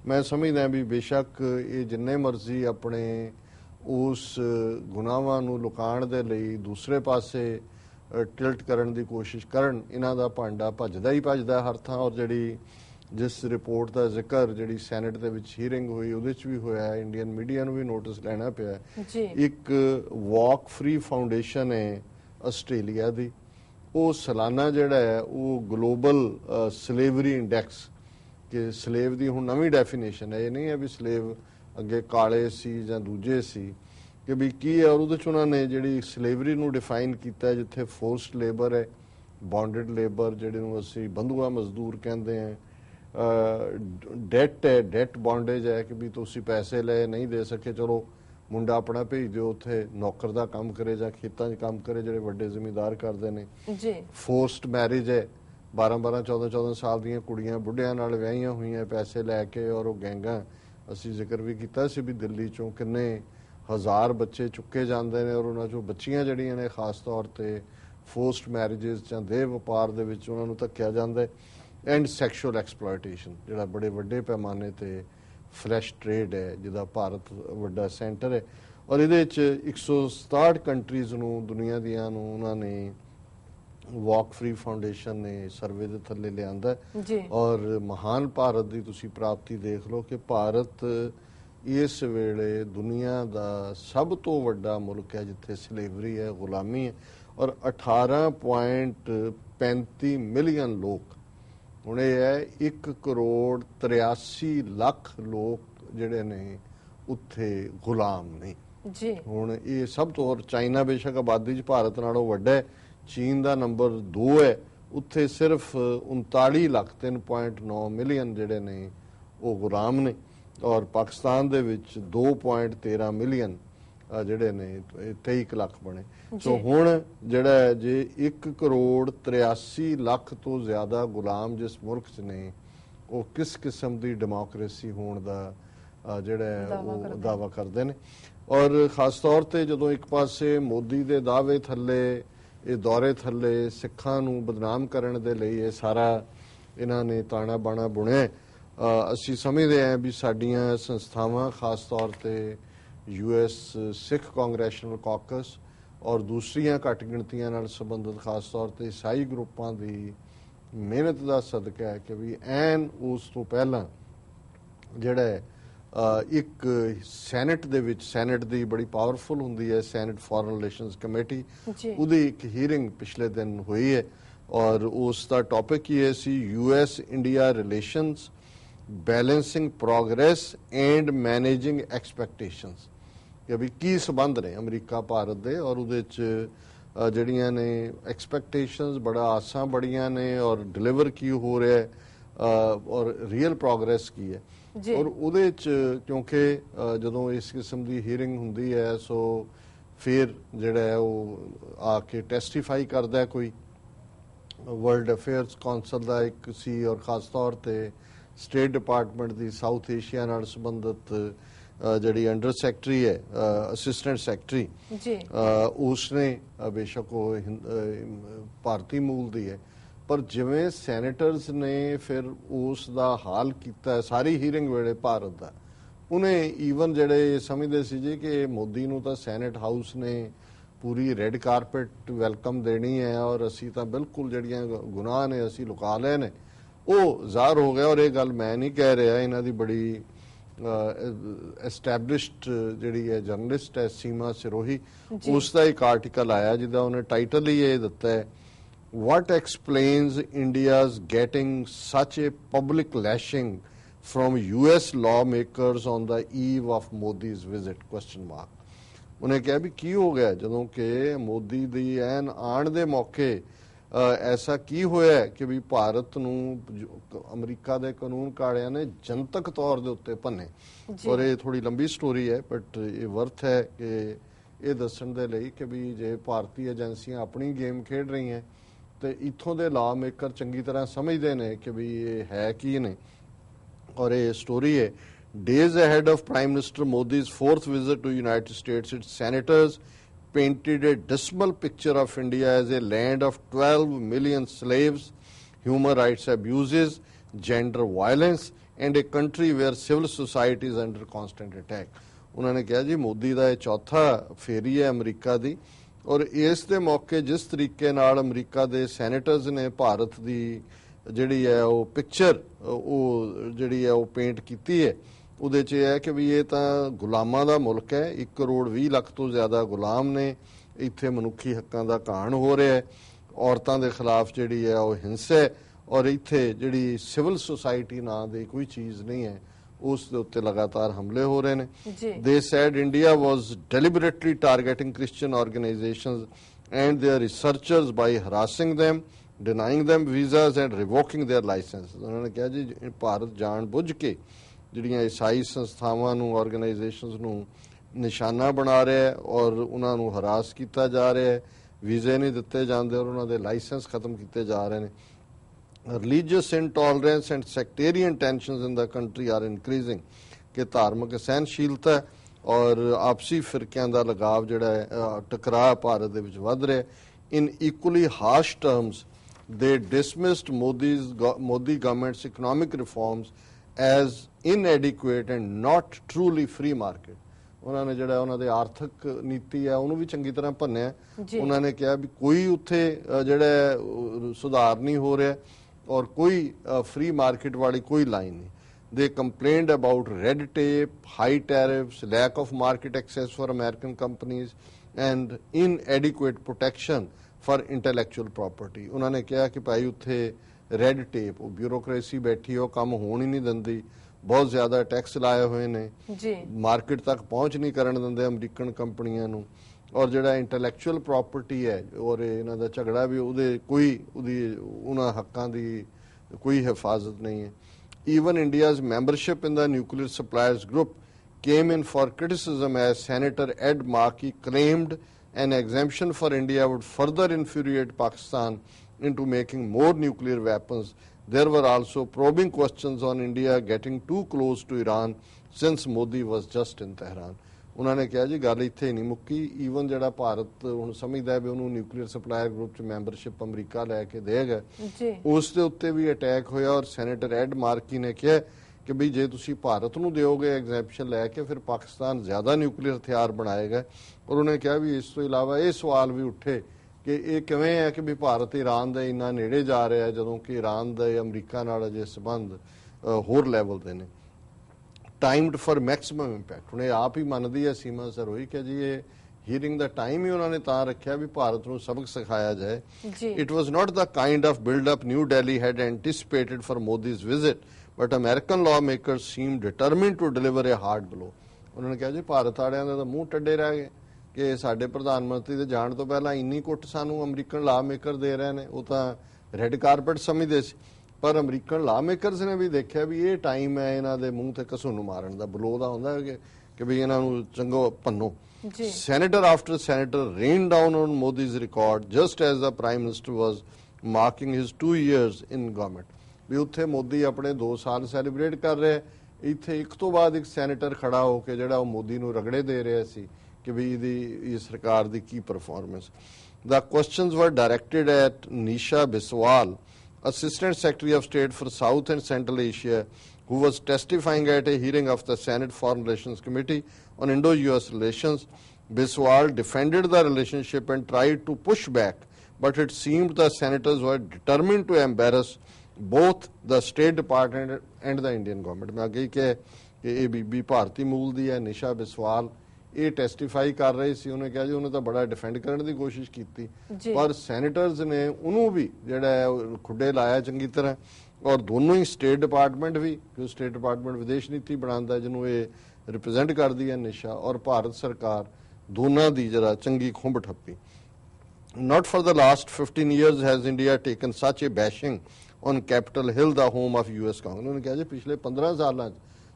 ਮੈਂ ਸਮਝਦਾ ਵੀ ਬੇਸ਼ੱਕ ਇਹ ਜਿੰਨੇ ਮਰਜ਼ੀ ਆਪਣੇ ਉਸ ਗੁਨਾਹਾਂ ਨੂੰ ਲੁਕਾਉਣ ਦੇ ਲਈ ਦੂਸਰੇ ਪਾਸੇ ਟਿਲਟ ਕਰਨ ਦੀ ਕੋਸ਼ਿਸ਼ ਕਰਨ ਇਹਨਾਂ ਦਾ ਭਾਂਡਾ ਭੱਜਦਾ ਹੀ ਭੱਜਦਾ ਹਰ ਥਾਂ ਔਰ ਜਿਹੜੀ ਜਿਸ ਰਿਪੋਰਟ ਦਾ ਜ਼ਿਕਰ ਜਿਹੜੀ ਸੈਨੇਟ ਦੇ ਵਿੱਚ ਹੀਅਰਿੰਗ ਹੋਈ ਉਹਦੇ ਚ ਵੀ ਹੋਇਆ ਇੰਡੀਅਨ ਮੀਡੀਆ ਨੂੰ ਵੀ ਨੋਟਿਸ ਲੈਣਾ ਪਿਆ। ਇੱਕ ਵਾਕ ਫ੍ਰੀ ਫਾਊਂਡੇਸ਼ਨ ਹੈ ਆਸਟ੍ਰੇਲੀਆ ਦੀ। ਉਹ ਸਾਲਾਨਾ ਜਿਹੜਾ ਹੈ ਉਹ ਗਲੋਬਲ ਸਲੇਵਰੀ ਇੰਡੈਕਸ ਕਿ ਸਲੇਵ ਦੀ ਹੁਣ ਨਵੀਂ ਡੈਫੀਨੇਸ਼ਨ ਹੈ ਇਹ ਨਹੀਂ ਹੈ ਵੀ ਸਲੇਵ ਅੱਗੇ ਕਾਲੇ ਸੀ ਜਾਂ ਦੂਜੇ ਸੀ ਕਿ ਵੀ ਕੀ ਹੈ ਔਰ ਉਹਦੇ ਚ ਉਹਨਾਂ ਨੇ ਜਿਹੜੀ ਸਲੇਵਰੀ ਨੂੰ ਡਿਫਾਈਨ ਕੀਤਾ ਜਿੱਥੇ ਫੋਰਸਡ ਲੇਬਰ ਹੈ ਬੌਂਡਡ ਲੇਬਰ ਜਿਹੜੇ ਨੂੰ ਅਸੀਂ ਬੰਧੂਆ ਮਜ਼ਦੂਰ ਕਹਿੰਦੇ ਆ ਡੈਟ ਹੈ ਡੈਟ ਬੌਂਡੇਜ ਹੈ ਕਿ ਵੀ ਤੁਸੀਂ ਪੈਸੇ ਲਏ ਨਹੀਂ ਦੇ ਸਕੇ ਚਲੋ ਮੁੰਡਾ ਆਪਣਾ ਭੇਜ ਦਿਓ ਉੱਥੇ ਨੌਕਰ ਦਾ ਕੰਮ ਕਰੇ ਜਾਂ ਖੇਤਾਂ 'ਚ ਕੰਮ ਕਰੇ ਜਿਹੜੇ ਵੱਡੇ ਜ਼ਿਮੀਂਦਾਰ ਕਰਦੇ ਨੇ। ਜੀ। ਫੋਰਸਡ ਮੈਰਿਜ ਹੈ 12 12 14 14 ਸਾਲ ਦੀਆਂ ਕੁੜੀਆਂ ਬੁੱਢਿਆਂ ਨਾਲ ਵਿਆਹੀਆਂ ਹੋਈਆਂ ਪੈਸੇ ਲੈ ਕੇ ਔਰ ਉਹ ਗੈਂਗਾਂ ਅਸੀਂ ਜ਼ਿਕਰ ਵੀ ਕੀਤਾ ਸੀ ਵੀ ਦਿੱਲੀ ਚੋਂ ਕਿੰਨੇ ਹਜ਼ਾਰ ਬੱਚੇ ਚੁੱਕੇ ਜਾਂਦੇ ਨੇ ਔਰ ਉਹਨਾਂ ਚੋਂ ਬੱਚੀਆਂ ਜਿਹੜੀਆਂ ਨੇ, ਖਾਸ ਤੌਰ ਤੇ ਫੋਰਸਡ ਮੈਰਿਜਸ ਜਾਂ ਦੇਹ ਵਪਾਰ ਦੇ ਵਿੱਚ ਉਹਨਾਂ ਨੂੰ ਧੱਕਿਆ ਜਾਂਦਾ ਹੈ ਐਂਡ ਸੈਕਸ਼ੂਅਲ ਐਕਸਪਲੋਇਟੇਸ਼ਨ ਜਿਹੜਾ ਬੜੇ ਵੱਡੇ ਪੈਮਾਨੇ ਤੇ ਫਲੈਸ਼ ਟ੍ਰੇਡ ਹੈ, ਜਿਹਦਾ ਭਾਰਤ ਵੱਡਾ ਸੈਂਟਰ ਹੈ। ਔਰ ਇਹਦੇ ਵਿੱਚ 167 ਕੰਟਰੀਜ਼ ਨੂੰ, ਦੁਨੀਆ ਦੀਆਂ ਨੂੰ ਉਹਨਾਂ ਨੇ ਵਾਕ ਫ੍ਰੀ ਫਾਊਂਡੇਸ਼ਨ ਨੇ ਸਰਵੇ ਦੇ ਥੱਲੇ ਲਿਆਂਦਾ ਔਰ ਮਹਾਨ ਭਾਰਤ ਦੀ ਤੁਸੀਂ ਪ੍ਰਾਪਤੀ ਦੇਖ ਲਓ ਕਿ ਭਾਰਤ ਇਸ ਵੇਲੇ ਦੁਨੀਆ ਦਾ ਸਭ ਤੋਂ ਵੱਡਾ ਮੁਲਕ ਹੈ ਜਿੱਥੇ ਸਲੇਵਰੀ ਹੈ ਗੁਲਾਮੀ ਹੈ ਔਰ 18.35 ਮਿਲੀਅਨ ਲੋਕ। ਹੁਣ ਇਹ ਹੈ 1 ਕਰੋੜ 83 ਲੱਖ ਲੋਕ ਜਿਹੜੇ ਨੇ ਉੱਥੇ ਗੁਲਾਮ ਨਹੀਂ ਜੀ। ਹੁਣ ਇਹ ਸਭ ਤੋਂ ਔਰ ਚਾਈਨਾ ਬੇਸ਼ੱਕ ਆਬਾਦੀ 'ਚ ਭਾਰਤ ਨਾਲੋਂ ਵੱਡਾ ਹੈ। ਚੀਨ ਦਾ ਨੰਬਰ 2 ਹੈ ਉੱਥੇ ਸਿਰਫ 39 ਲੱਖ 3.9 ਮਿਲੀਅਨ ਜਿਹੜੇ ਨੇ ਉਹ ਗੁਲਾਮ ਨੇ ਔਰ ਪਾਕਿਸਤਾਨ ਦੇ ਵਿੱਚ 2.13 ਮਿਲੀਅਨ ਜਿਹੜੇ ਨੇ ਇਹ 23 ਕੁ ਲੱਖ ਬਣੇ। ਸੋ। ਹੁਣ ਜਿਹੜਾ ਜੇ 1 ਕਰੋੜ 83 ਲੱਖ ਤੋਂ ਜ਼ਿਆਦਾ ਗੁਲਾਮ ਜਿਸ ਮੁਲਕ 'ਚ ਨੇ ਉਹ ਕਿਸ ਕਿਸਮ ਦੀ ਡੈਮੋਕ੍ਰੇਸੀ ਹੋਣ ਦਾ ਜਿਹੜਾ ਉਹ ਦਾਅਵਾ ਕਰਦੇ ਨੇ। ਔਰ ਖਾਸ ਤੌਰ ਤੇ ਜਦੋਂ ਇੱਕ ਪਾਸੇ ਮੋਦੀ ਦੇ ਦਾਅਵੇ ਥੱਲੇ ਇਹ ਦੌਰੇ ਥੱਲੇ ਸਿੱਖਾਂ ਨੂੰ ਬਦਨਾਮ ਕਰਨ ਦੇ ਲਈ ਇਹ ਸਾਰਾ ਇਹਨਾਂ ਨੇ ਤਾਣਾ ਬਾਣਾ ਬੁਣਿਆ ਅਸੀਂ ਸਮਝਦੇ ਹਾਂ ਵੀ ਸਾਡੀਆਂ ਸੰਸਥਾਵਾਂ, ਖਾਸ ਤੌਰ ਤੇ ਯੂਐਸ ਸਿੱਖ ਕਾਂਗਰੈਸ਼ਨਲ ਕਾਕਸ ਔਰ ਦੂਸਰੀਆਂ ਘੱਟ ਗਿਣਤੀਆਂ ਨਾਲ ਸੰਬੰਧਿਤ ਖਾਸ ਤੌਰ ਤੇ ਈਸਾਈ ਗਰੁੱਪਾਂ ਦੀ ਮਿਹਨਤ ਦਾ ਸਦਕਾ ਹੈ ਕਿ ਵੀ ਐਨ ਉਸ ਤੋਂ ਪਹਿਲਾਂ ਜਿਹੜਾ ਇੱਕ ਸੈਨੇਟ ਦੇ ਵਿੱਚ ਸੈਨੇਟ ਦੀ ਬੜੀ ਪਾਵਰਫੁਲ ਹੁੰਦੀ ਹੈ ਸੈਨੇਟ ਫੋਰਨ ਰਿਲੇਸ਼ਨਸ ਕਮੇਟੀ। ਉਹਦੀ ਇੱਕ ਹੀਅਰਿੰਗ ਪਿਛਲੇ ਦਿਨ ਹੋਈ ਹੈ ਔਰ ਉਸ ਦਾ ਟੌਪਿਕ ਇਹ ਸੀ US India relations balancing progress and managing expectations ਕਿ ਵੀ ਕੀ ਸਬੰਧ ਨੇ ਅਮਰੀਕਾ ਭਾਰਤ ਦੇ ਔਰ ਉਹਦੇ ਚ ਅ, ਜਿਹੜੀਆਂ ਨੇ ਐਕਸਪੈਕਟੇਸ਼ਨਸ ਬੜਾ ਆਸਾਂ ਬੜੀਆਂ ਨੇ ਔਰ ਡਿਲੀਵਰ ਕੀ ਹੋ ਰਿਹਾ ਹੈ ਔਰ ਰੀਅਲ ਪ੍ਰੋਗਰੈਸ ਕੀ ਹੈ। ਔਰ ਉਹਦੇ ਚ ਕਿਉਂਕਿ ਜਦੋਂ ਇਸ ਕਿਸਮ ਦੀ ਹੀਅਰਿੰਗ ਹੁੰਦੀ ਹੈ ਸੋ ਫਿਰ ਜਿਹੜਾ ਹੈ ਉਹ ਆ ਕੇ ਟੈਸਟੀਫਾਈ ਕਰਦਾ ਹੈ ਕੋਈ। ਵਰਲਡ ਅਫੇਅਰਸ ਕਾਉਂਸਲ ਦਾ ਇੱਕ ਸੀ ਔਰ ਖਾਸ ਤੌਰ ਤੇ ਸਟੇਟ ਡਿਪਾਰਟਮੈਂਟ ਦੀ ਸਾਊਥ ਏਸ਼ੀਆ ਨਾਲ ਸੰਬੰਧਿਤ ਜਿਹੜੀ ਅੰਡਰ ਸੈਕਟਰੀ ਹੈ ਅਸਿਸਟੈਂਟ ਸੈਕਟਰੀ ਜੀ। ਉਸਨੇ ਬੇਸ਼ੱਕ ਉਹ ਭਾਰਤੀ ਮੂਲ ਦੀ ਹੈ ਪਰ ਜਿਵੇਂ ਸੈਨੇਟਰਸ ਨੇ ਫਿਰ ਉਸ ਦਾ ਹਾਲ ਕੀਤਾ ਸਾਰੀ ਹੀਅਰਿੰਗ ਵੇਲੇ ਭਾਰਤ ਦਾ ਉਹਨੇ ਈਵਨ ਜਿਹੜੇ ਸਮਝਦੇ ਸੀ ਜੀ ਕਿ ਮੋਦੀ ਨੂੰ ਤਾਂ ਸੈਨੇਟ ਹਾਊਸ ਨੇ ਪੂਰੀ ਰੈੱਡ ਕਾਰਪਟ ਵੈਲਕਮ ਦੇਣੀ ਹੈ ਔਰ ਅਸੀਂ ਤਾਂ ਬਿਲਕੁਲ ਜਿਹੜੀਆਂ ਗੁਨਾਹ ਨੇ ਅਸੀਂ ਲੁਕਾ ਲਏ ਨੇ ਉਹ ਜ਼ਾਹਰ ਹੋ ਗਿਆ ਔਰ ਇਹ ਗੱਲ ਮੈਂ ਨਹੀਂ ਕਹਿ ਰਿਹਾ ਇਹਨਾਂ ਦੀ ਬੜੀ ਐਸਟੈਬਲਿਸ਼ਡ ਜਿਹੜੀ ਹੈ ਜਰਨਲਿਸਟ ਹੈ ਸੀਮਾ ਸਿਰੋਹੀ। ਉਸ ਦਾ ਇੱਕ ਆਰਟੀਕਲ ਆਇਆ ਜਿਹਦਾ ਉਹਨੇ ਟਾਈਟਲ ਹੀ ਇਹ ਦਿੱਤਾ ਹੈ what explains india's getting such a public lashing from us lawmakers on the eve of modi's visit? Question mark. ਉਹਨੇ ਕਿਹਾ ਵੀ ਕੀ ਹੋ ਗਿਆ ਜਦੋਂ ਕਿ ਮੋਦੀ ਦੀ ਐਨ ਆਣ ਦੇ ਮੌਕੇ ਐਸਾ ਕੀ ਹੋਇਆ ਕਿ ਵੀ ਭਾਰਤ ਨੂੰ ਅਮਰੀਕਾ ਦੇ ਕਾਨੂੰਨ ਕਾੜਿਆਂ ਨੇ ਜਨਤਕ ਤੌਰ ਦੇ ਉੱਤੇ ਭੰਨੇ। ਔਰ ਇਹ ਥੋੜੀ ਲੰਬੀ ਸਟੋਰੀ ਹੈ ਬਟ ਇਹ ਵਰਥ ਹੈ ਕਿ ਇਹ ਦੱਸਣ ਦੇ ਲਈ ਕਿ ਵੀ ਜੇ ਭਾਰਤੀ ਏਜੰਸੀਆਂ ਆਪਣੀ ਗੇਮ ਖੇਡ ਰਹੀਆਂ ਤੇ ਇੱਥੋਂ ਦੇ ਲਾ ਮੇਕਰ ਚੰਗੀ ਤਰ੍ਹਾਂ ਸਮਝਦੇ ਨੇ ਕਿ ਵੀ ਇਹ ਹੈ ਕੀ ਨੇ ਔਰ ਇਹ ਸਟੋਰੀ ਹੈ days ahead of prime minister modi's fourth visit to united states its senators painted a dismal picture of india as a land of 12 million slaves human rights abuses gender violence and a country where civil society is under constant attack ਉਹਨਾਂ ਨੇ ਕਿਹਾ ਜੀ ਮੋਦੀ ਦਾ ਇਹ ਚੌਥਾ ਫੇਰੀ ਹੈ America ਦੀ ਔਰ ਇਸ ਦੇ ਮੌਕੇ ਜਿਸ ਤਰੀਕੇ ਨਾਲ ਅਮਰੀਕਾ ਦੇ ਸੈਨੇਟਰਸ ਨੇ ਭਾਰਤ ਦੀ ਜਿਹੜੀ ਹੈ ਉਹ ਪਿਕਚਰ, ਉਹ ਜਿਹੜੀ ਹੈ ਉਹ ਪੇਂਟ ਕੀਤੀ ਹੈ, ਉਹਦੇ 'ਚ ਇਹ ਹੈ ਕਿ ਵੀ ਇਹ ਤਾਂ ਗੁਲਾਮਾਂ ਦਾ ਮੁਲਕ ਹੈ 1 ਕਰੋੜ 20 ਲੱਖ ਤੋਂ ਜ਼ਿਆਦਾ ਗੁਲਾਮ ਨੇ, ਇੱਥੇ ਮਨੁੱਖੀ ਹੱਕਾਂ ਦਾ ਘਾਣ ਹੋ ਰਿਹਾ ਹੈ, ਔਰਤਾਂ ਦੇ ਖਿਲਾਫ ਜਿਹੜੀ ਹੈ ਉਹ ਹਿੰਸਾ ਹੈ, ਔਰ ਇੱਥੇ ਜਿਹੜੀ ਸਿਵਲ ਸੁਸਾਇਟੀ ਨਾਂ ਦੀ ਕੋਈ ਚੀਜ਼ ਨਹੀਂ ਹੈ ਉਸ ਦੇ ਉੱਤੇ ਲਗਾਤਾਰ ਹਮਲੇ ਹੋ ਰਹੇ ਨੇ ਜੀ They said India was deliberately targeting Christian organizations and their researchers by harassing them, denying them visas and revoking their licenses. ਉਹਨਾਂ ਨੇ ਕਿਹਾ ਜੀ ਭਾਰਤ ਜਾਣ ਬੁੱਝ ਕੇ ਜਿਹੜੀਆਂ ਈਸਾਈ ਸੰਸਥਾਵਾਂ ਨੂੰ ਆਰਗੇਨਾਈਜੇਸ਼ਨਸ ਨੂੰ ਨਿਸ਼ਾਨਾ ਬਣਾ ਰਿਹਾ ਹੈ ਔਰ ਉਹਨਾਂ ਨੂੰ ਹਰਾਸ ਕੀਤਾ ਜਾ ਰਿਹਾ ਹੈ ਵੀਜ਼ੇ ਨਹੀਂ ਦਿੱਤੇ ਜਾਂਦੇ ਔਰ ਉਹਨਾਂ ਦੇ ਲਾਇਸੈਂਸ ਖਤਮ ਕੀਤੇ ਜਾ ਰਹੇ ਨੇ religious intolerance and sectarian tensions in the country are increasing ਕਿ ਧਾਰਮਿਕ ਸਹਿਨਸ਼ੀਲਤਾ ਔਰ ਆਪਸੀ ਫਿਰਕਿਆਂ ਦਾ ਲਗਾਵ ਜਿਹੜਾ ਹੈ ਟਕਰਾਅ ਭਾਰਤ ਦੇ ਵਿੱਚ ਵੱਧ ਰਿਹਾ in equally harsh terms they dismissed Modi's go- Modi government's economic reforms as inadequate and not truly free market ਉਹਨਾਂ ਨੇ ਜਿਹੜਾ ਉਹਨਾਂ ਦੇ ਆਰਥਿਕ ਨੀਤੀ ਹੈ ਉਹਨੂੰ ਵੀ ਚੰਗੀ ਤਰ੍ਹਾਂ ਭੰਨਿਆ। ਉਹਨਾਂ ਨੇ ਕਿਹਾ ਵੀ ਕੋਈ ਉੱਥੇ ਜਿਹੜਾ ਸੁਧਾਰ ਨਹੀਂ ਹੋ ਰਿਹਾ ਔਰ ਕੋਈ ਫ੍ਰੀ ਮਾਰਕੀਟ ਵਾਲੀ ਕੋਈ ਲਾਈਨ ਨਹੀਂ they complained about red tape high tariffs lack of market access for american companies and inadequate protection for intellectual property ਉਹਨਾਂ ਨੇ ਕਿਹਾ ਕਿ ਭਾਈ ਉੱਥੇ ਰੈੱਡ ਟੇਪ ਉਹ ਬਿਊਰੋਕ੍ਰੇਸੀ ਬੈਠੀ ਹੈ, ਉਹ ਕੰਮ ਹੋਣ ਹੀ ਨਹੀਂ ਦਿੰਦੀ ਬਹੁਤ ਜ਼ਿਆਦਾ ਟੈਕਸ ਲਾਏ ਹੋਏ ਨੇ ਜੀ ਮਾਰਕੀਟ ਤੱਕ ਪਹੁੰਚ ਨਹੀਂ ਕਰਨ ਦਿੰਦੇ ਅਮਰੀਕਨ ਕੰਪਨੀਆਂ ਨੂੰ ਔਰ ਜਿਹੜਾ ਇੰਟੈਲੈਕਚੁਅਲ ਪ੍ਰਾਪਰਟੀ ਹੈ ਔਰ ਇਹਨਾਂ ਦਾ ਝਗੜਾ ਵੀ ਉਹਦੇ ਕੋਈ ਉਹਦੀ ਉਹਨਾਂ ਹੱਕਾਂ ਦੀ ਕੋਈ ਹਿਫਾਜ਼ਤ ਨਹੀਂ ਹੈ even india's membership in the nuclear suppliers group came in for criticism as senator ed markey claimed an exemption for india would further infuriate pakistan into making more nuclear weapons there were also probing questions on india getting too close to iran since modi was just in tehran ਉਹਨਾਂ ਨੇ ਕਿਹਾ ਜੀ ਗੱਲ ਇੱਥੇ ਨਹੀਂ ਮੁੱਕੀ even ਜਿਹੜਾ ਭਾਰਤ ਹੁਣ ਸਮਝਦਾ ਹੈ ਵੀ ਉਹਨੂੰ ਨਿਊਕਲੀਅਰ ਸਪਲਾਇਰ ਗਰੁੱਪ ਚ ਮੈਂਬਰਸ਼ਿਪ ਅਮਰੀਕਾ ਲੈ ਕੇ ਦੇਗਾ। ਜੀ। ਉਸ ਦੇ ਉੱਤੇ ਵੀ ਅਟੈਕ ਹੋਇਆ ਔਰ ਸੈਨੇਟਰ ਐਡ ਮਾਰਕੀ ਨੇ ਕਿਹਾ ਕਿ ਵੀ ਜੇ ਤੁਸੀਂ ਭਾਰਤ ਨੂੰ ਦਿਓਗੇ ਐਗਜ਼ੈਂਪਸ਼ਨ ਲੈ ਕੇ ਫਿਰ ਪਾਕਿਸਤਾਨ ਜ਼ਿਆਦਾ ਨਿਊਕਲੀਅਰ ਹਥਿਆਰ ਬਣਾਏਗਾ। ਔਰ ਉਹਨੇ ਕਿਹਾ ਵੀ ਇਸ ਤੋਂ ਇਲਾਵਾ ਇਹ ਸਵਾਲ ਵੀ ਉੱਠੇ ਕਿ ਇਹ ਕਿਵੇਂ ਹੈ ਕਿ ਵੀ ਭਾਰਤ ਈਰਾਨ ਦੇ ਇੰਨਾ ਨੇੜੇ ਜਾ ਰਿਹਾ ਹੈ ਜਦੋਂ ਕਿ ਈਰਾਨ ਦੇ ਅਮਰੀਕਾ ਨਾਲ ਅਜੇ ਸਬੰਧ ਹੋਰ ਲੈਵਲ ਦੇ ਨੇ। ਟਾਈਮਡ ਫॉर ਮੈਕਸਿਮਮ ਇੰਪੈਕਟ ਇਹ ਆਪ ਹੀ ਮੰਨਦੀ ਹੈ ਸੀਮਾ ਸਰੋਈ ਕਿ ਜੀ ਇਹ ਹੀਅਰਿੰਗ ਦਾ ਟਾਈਮ ਹੀ ਉਹਨਾਂ ਨੇ ਤਾਂ ਰੱਖਿਆ ਵੀ ਭਾਰਤ ਨੂੰ ਸਬਕ ਸਿਖਾਇਆ ਜਾਏ। ਜੀ। It was not the kind of build-up New Delhi had anticipated for Modi's visit, but American lawmakers seemed determined to deliver a hard blow. ਉਹਨਾਂ ਨੇ ਕਿਹਾ ਜੀ ਭਾਰਤ ਵਾਲਿਆਂ ਦਾ ਤਾਂ ਮੂੰਹ ਟੱਡੇ ਰਹਿ ਗਏ ਕਿ ਸਾਡੇ ਪ੍ਰਧਾਨ ਮੰਤਰੀ ਦੇ ਜਾਣ ਤੋਂ ਪਹਿਲਾਂ ਇੰਨੀ ਕੁੱਟ ਸਾਨੂੰ ਅਮਰੀਕਨ ਲਾਅਮੇਕਰ ਦੇ ਰਹੇ ਨੇ ਉਹ ਤਾਂ ਰੈੱਡ ਕਾਰਪਟ ਸਮਝਦੇ ਸੀ। ਪਰ ਅਮਰੀਕਨ ਲਾਅਮੇਕਰਸ ਨੇ ਵੀ ਦੇਖਿਆ ਵੀ ਇਹ ਟਾਈਮ ਹੈ ਇਹਨਾਂ ਦੇ ਮੂੰਹ ਤੇ ਘਸੁੰਨ ਮਾਰਨ ਦਾ ਬਲੋ ਦਾ ਹੁੰਦਾ ਕਿ ਕਿ ਵੀ ਇਹਨਾਂ ਨੂੰ ਚੰਗੋ ਭੰਨੋ ਜੀ Senator after senator rained down on Modi's record just as the Prime Minister was marking his two years in government. ਵੀ ਉੱਥੇ ਮੋਦੀ ਆਪਣੇ 2 ਸਾਲ ਸੈਲੀਬ੍ਰੇਟ ਕਰ ਰਿਹਾ। ਇੱਥੇ ਇੱਕ ਤੋਂ ਬਾਅਦ ਇੱਕ ਸੈਨੇਟਰ ਖੜਾ ਹੋ ਕੇ ਜਿਹੜਾ ਉਹ ਮੋਦੀ ਨੂੰ ਰਗੜੇ ਦੇ ਰਿਹਾ ਸੀ ਕਿ ਵੀ ਇਹਦੀ ਇਹ ਸਰਕਾਰ ਦੀ ਕੀ performance The questions were directed at Nisha Biswal, Assistant Secretary of State for South and Central Asia, who was testifying at a hearing of the Senate Foreign Relations Committee on Indo-US relations. Biswal defended the relationship and tried to push back, but it seemed the senators were determined to embarrass both the State Department and the Indian government. ਮੈਂ ਅੱਗੇ ਹੀ ਕਿ ਕਿ ਇਹ ਬੀਬੀ ਭਾਰਤੀ ਮੂਲ ਦੀ ਹੈ ਨਿਸ਼ਾ ਬਿਸਵਾਲ ਇਹ ਟੈਸਟੀਫਾਈ ਕਰ ਰਹੀ ਸੀ ਉਹਨੇ ਕਿਹਾ ਜੀ ਉਹਨੇ ਤਾਂ ਬੜਾ ਡਿਫੈਂਡ ਕਰਨ ਦੀ ਕੋਸ਼ਿਸ਼ ਕੀਤੀ। ਪਰ ਸੈਨੇਟਰਸ ਨੇ ਉਹਨੂੰ ਵੀ ਜਿਹੜਾ ਹੈ ਖੁੱਡੇ ਲਾਇਆ ਚੰਗੀ ਤਰ੍ਹਾਂ ਔਰ ਦੋਨੋਂ ਹੀ ਸਟੇਟ ਡਿਪਾਰਟਮੈਂਟ ਵੀ ਕਿ ਸਟੇਟ ਡਿਪਾਰਟਮੈਂਟ ਵਿਦੇਸ਼ ਨੀਤੀ ਬਣਾਉਂਦਾ ਜਿਹਨੂੰ ਇਹ ਰਿਪਰੈਜ਼ੈਂਟ ਕਰਦੀ ਹੈ ਨਿਸ਼ਾ ਔਰ ਭਾਰਤ ਸਰਕਾਰ ਦੋਨਾਂ ਦੀ ਜਰਾ ਚੰਗੀ ਖੁੰਬ ਠੱਪੀ Not for the last 15 years has India taken such a bashing on Capitol Hill, the home of US Congress. ਉਹਨਾਂ ਨੇ ਕਿਹਾ ਜੀ ਪਿਛਲੇ 15 ਸਾਲਾਂ 'ਚ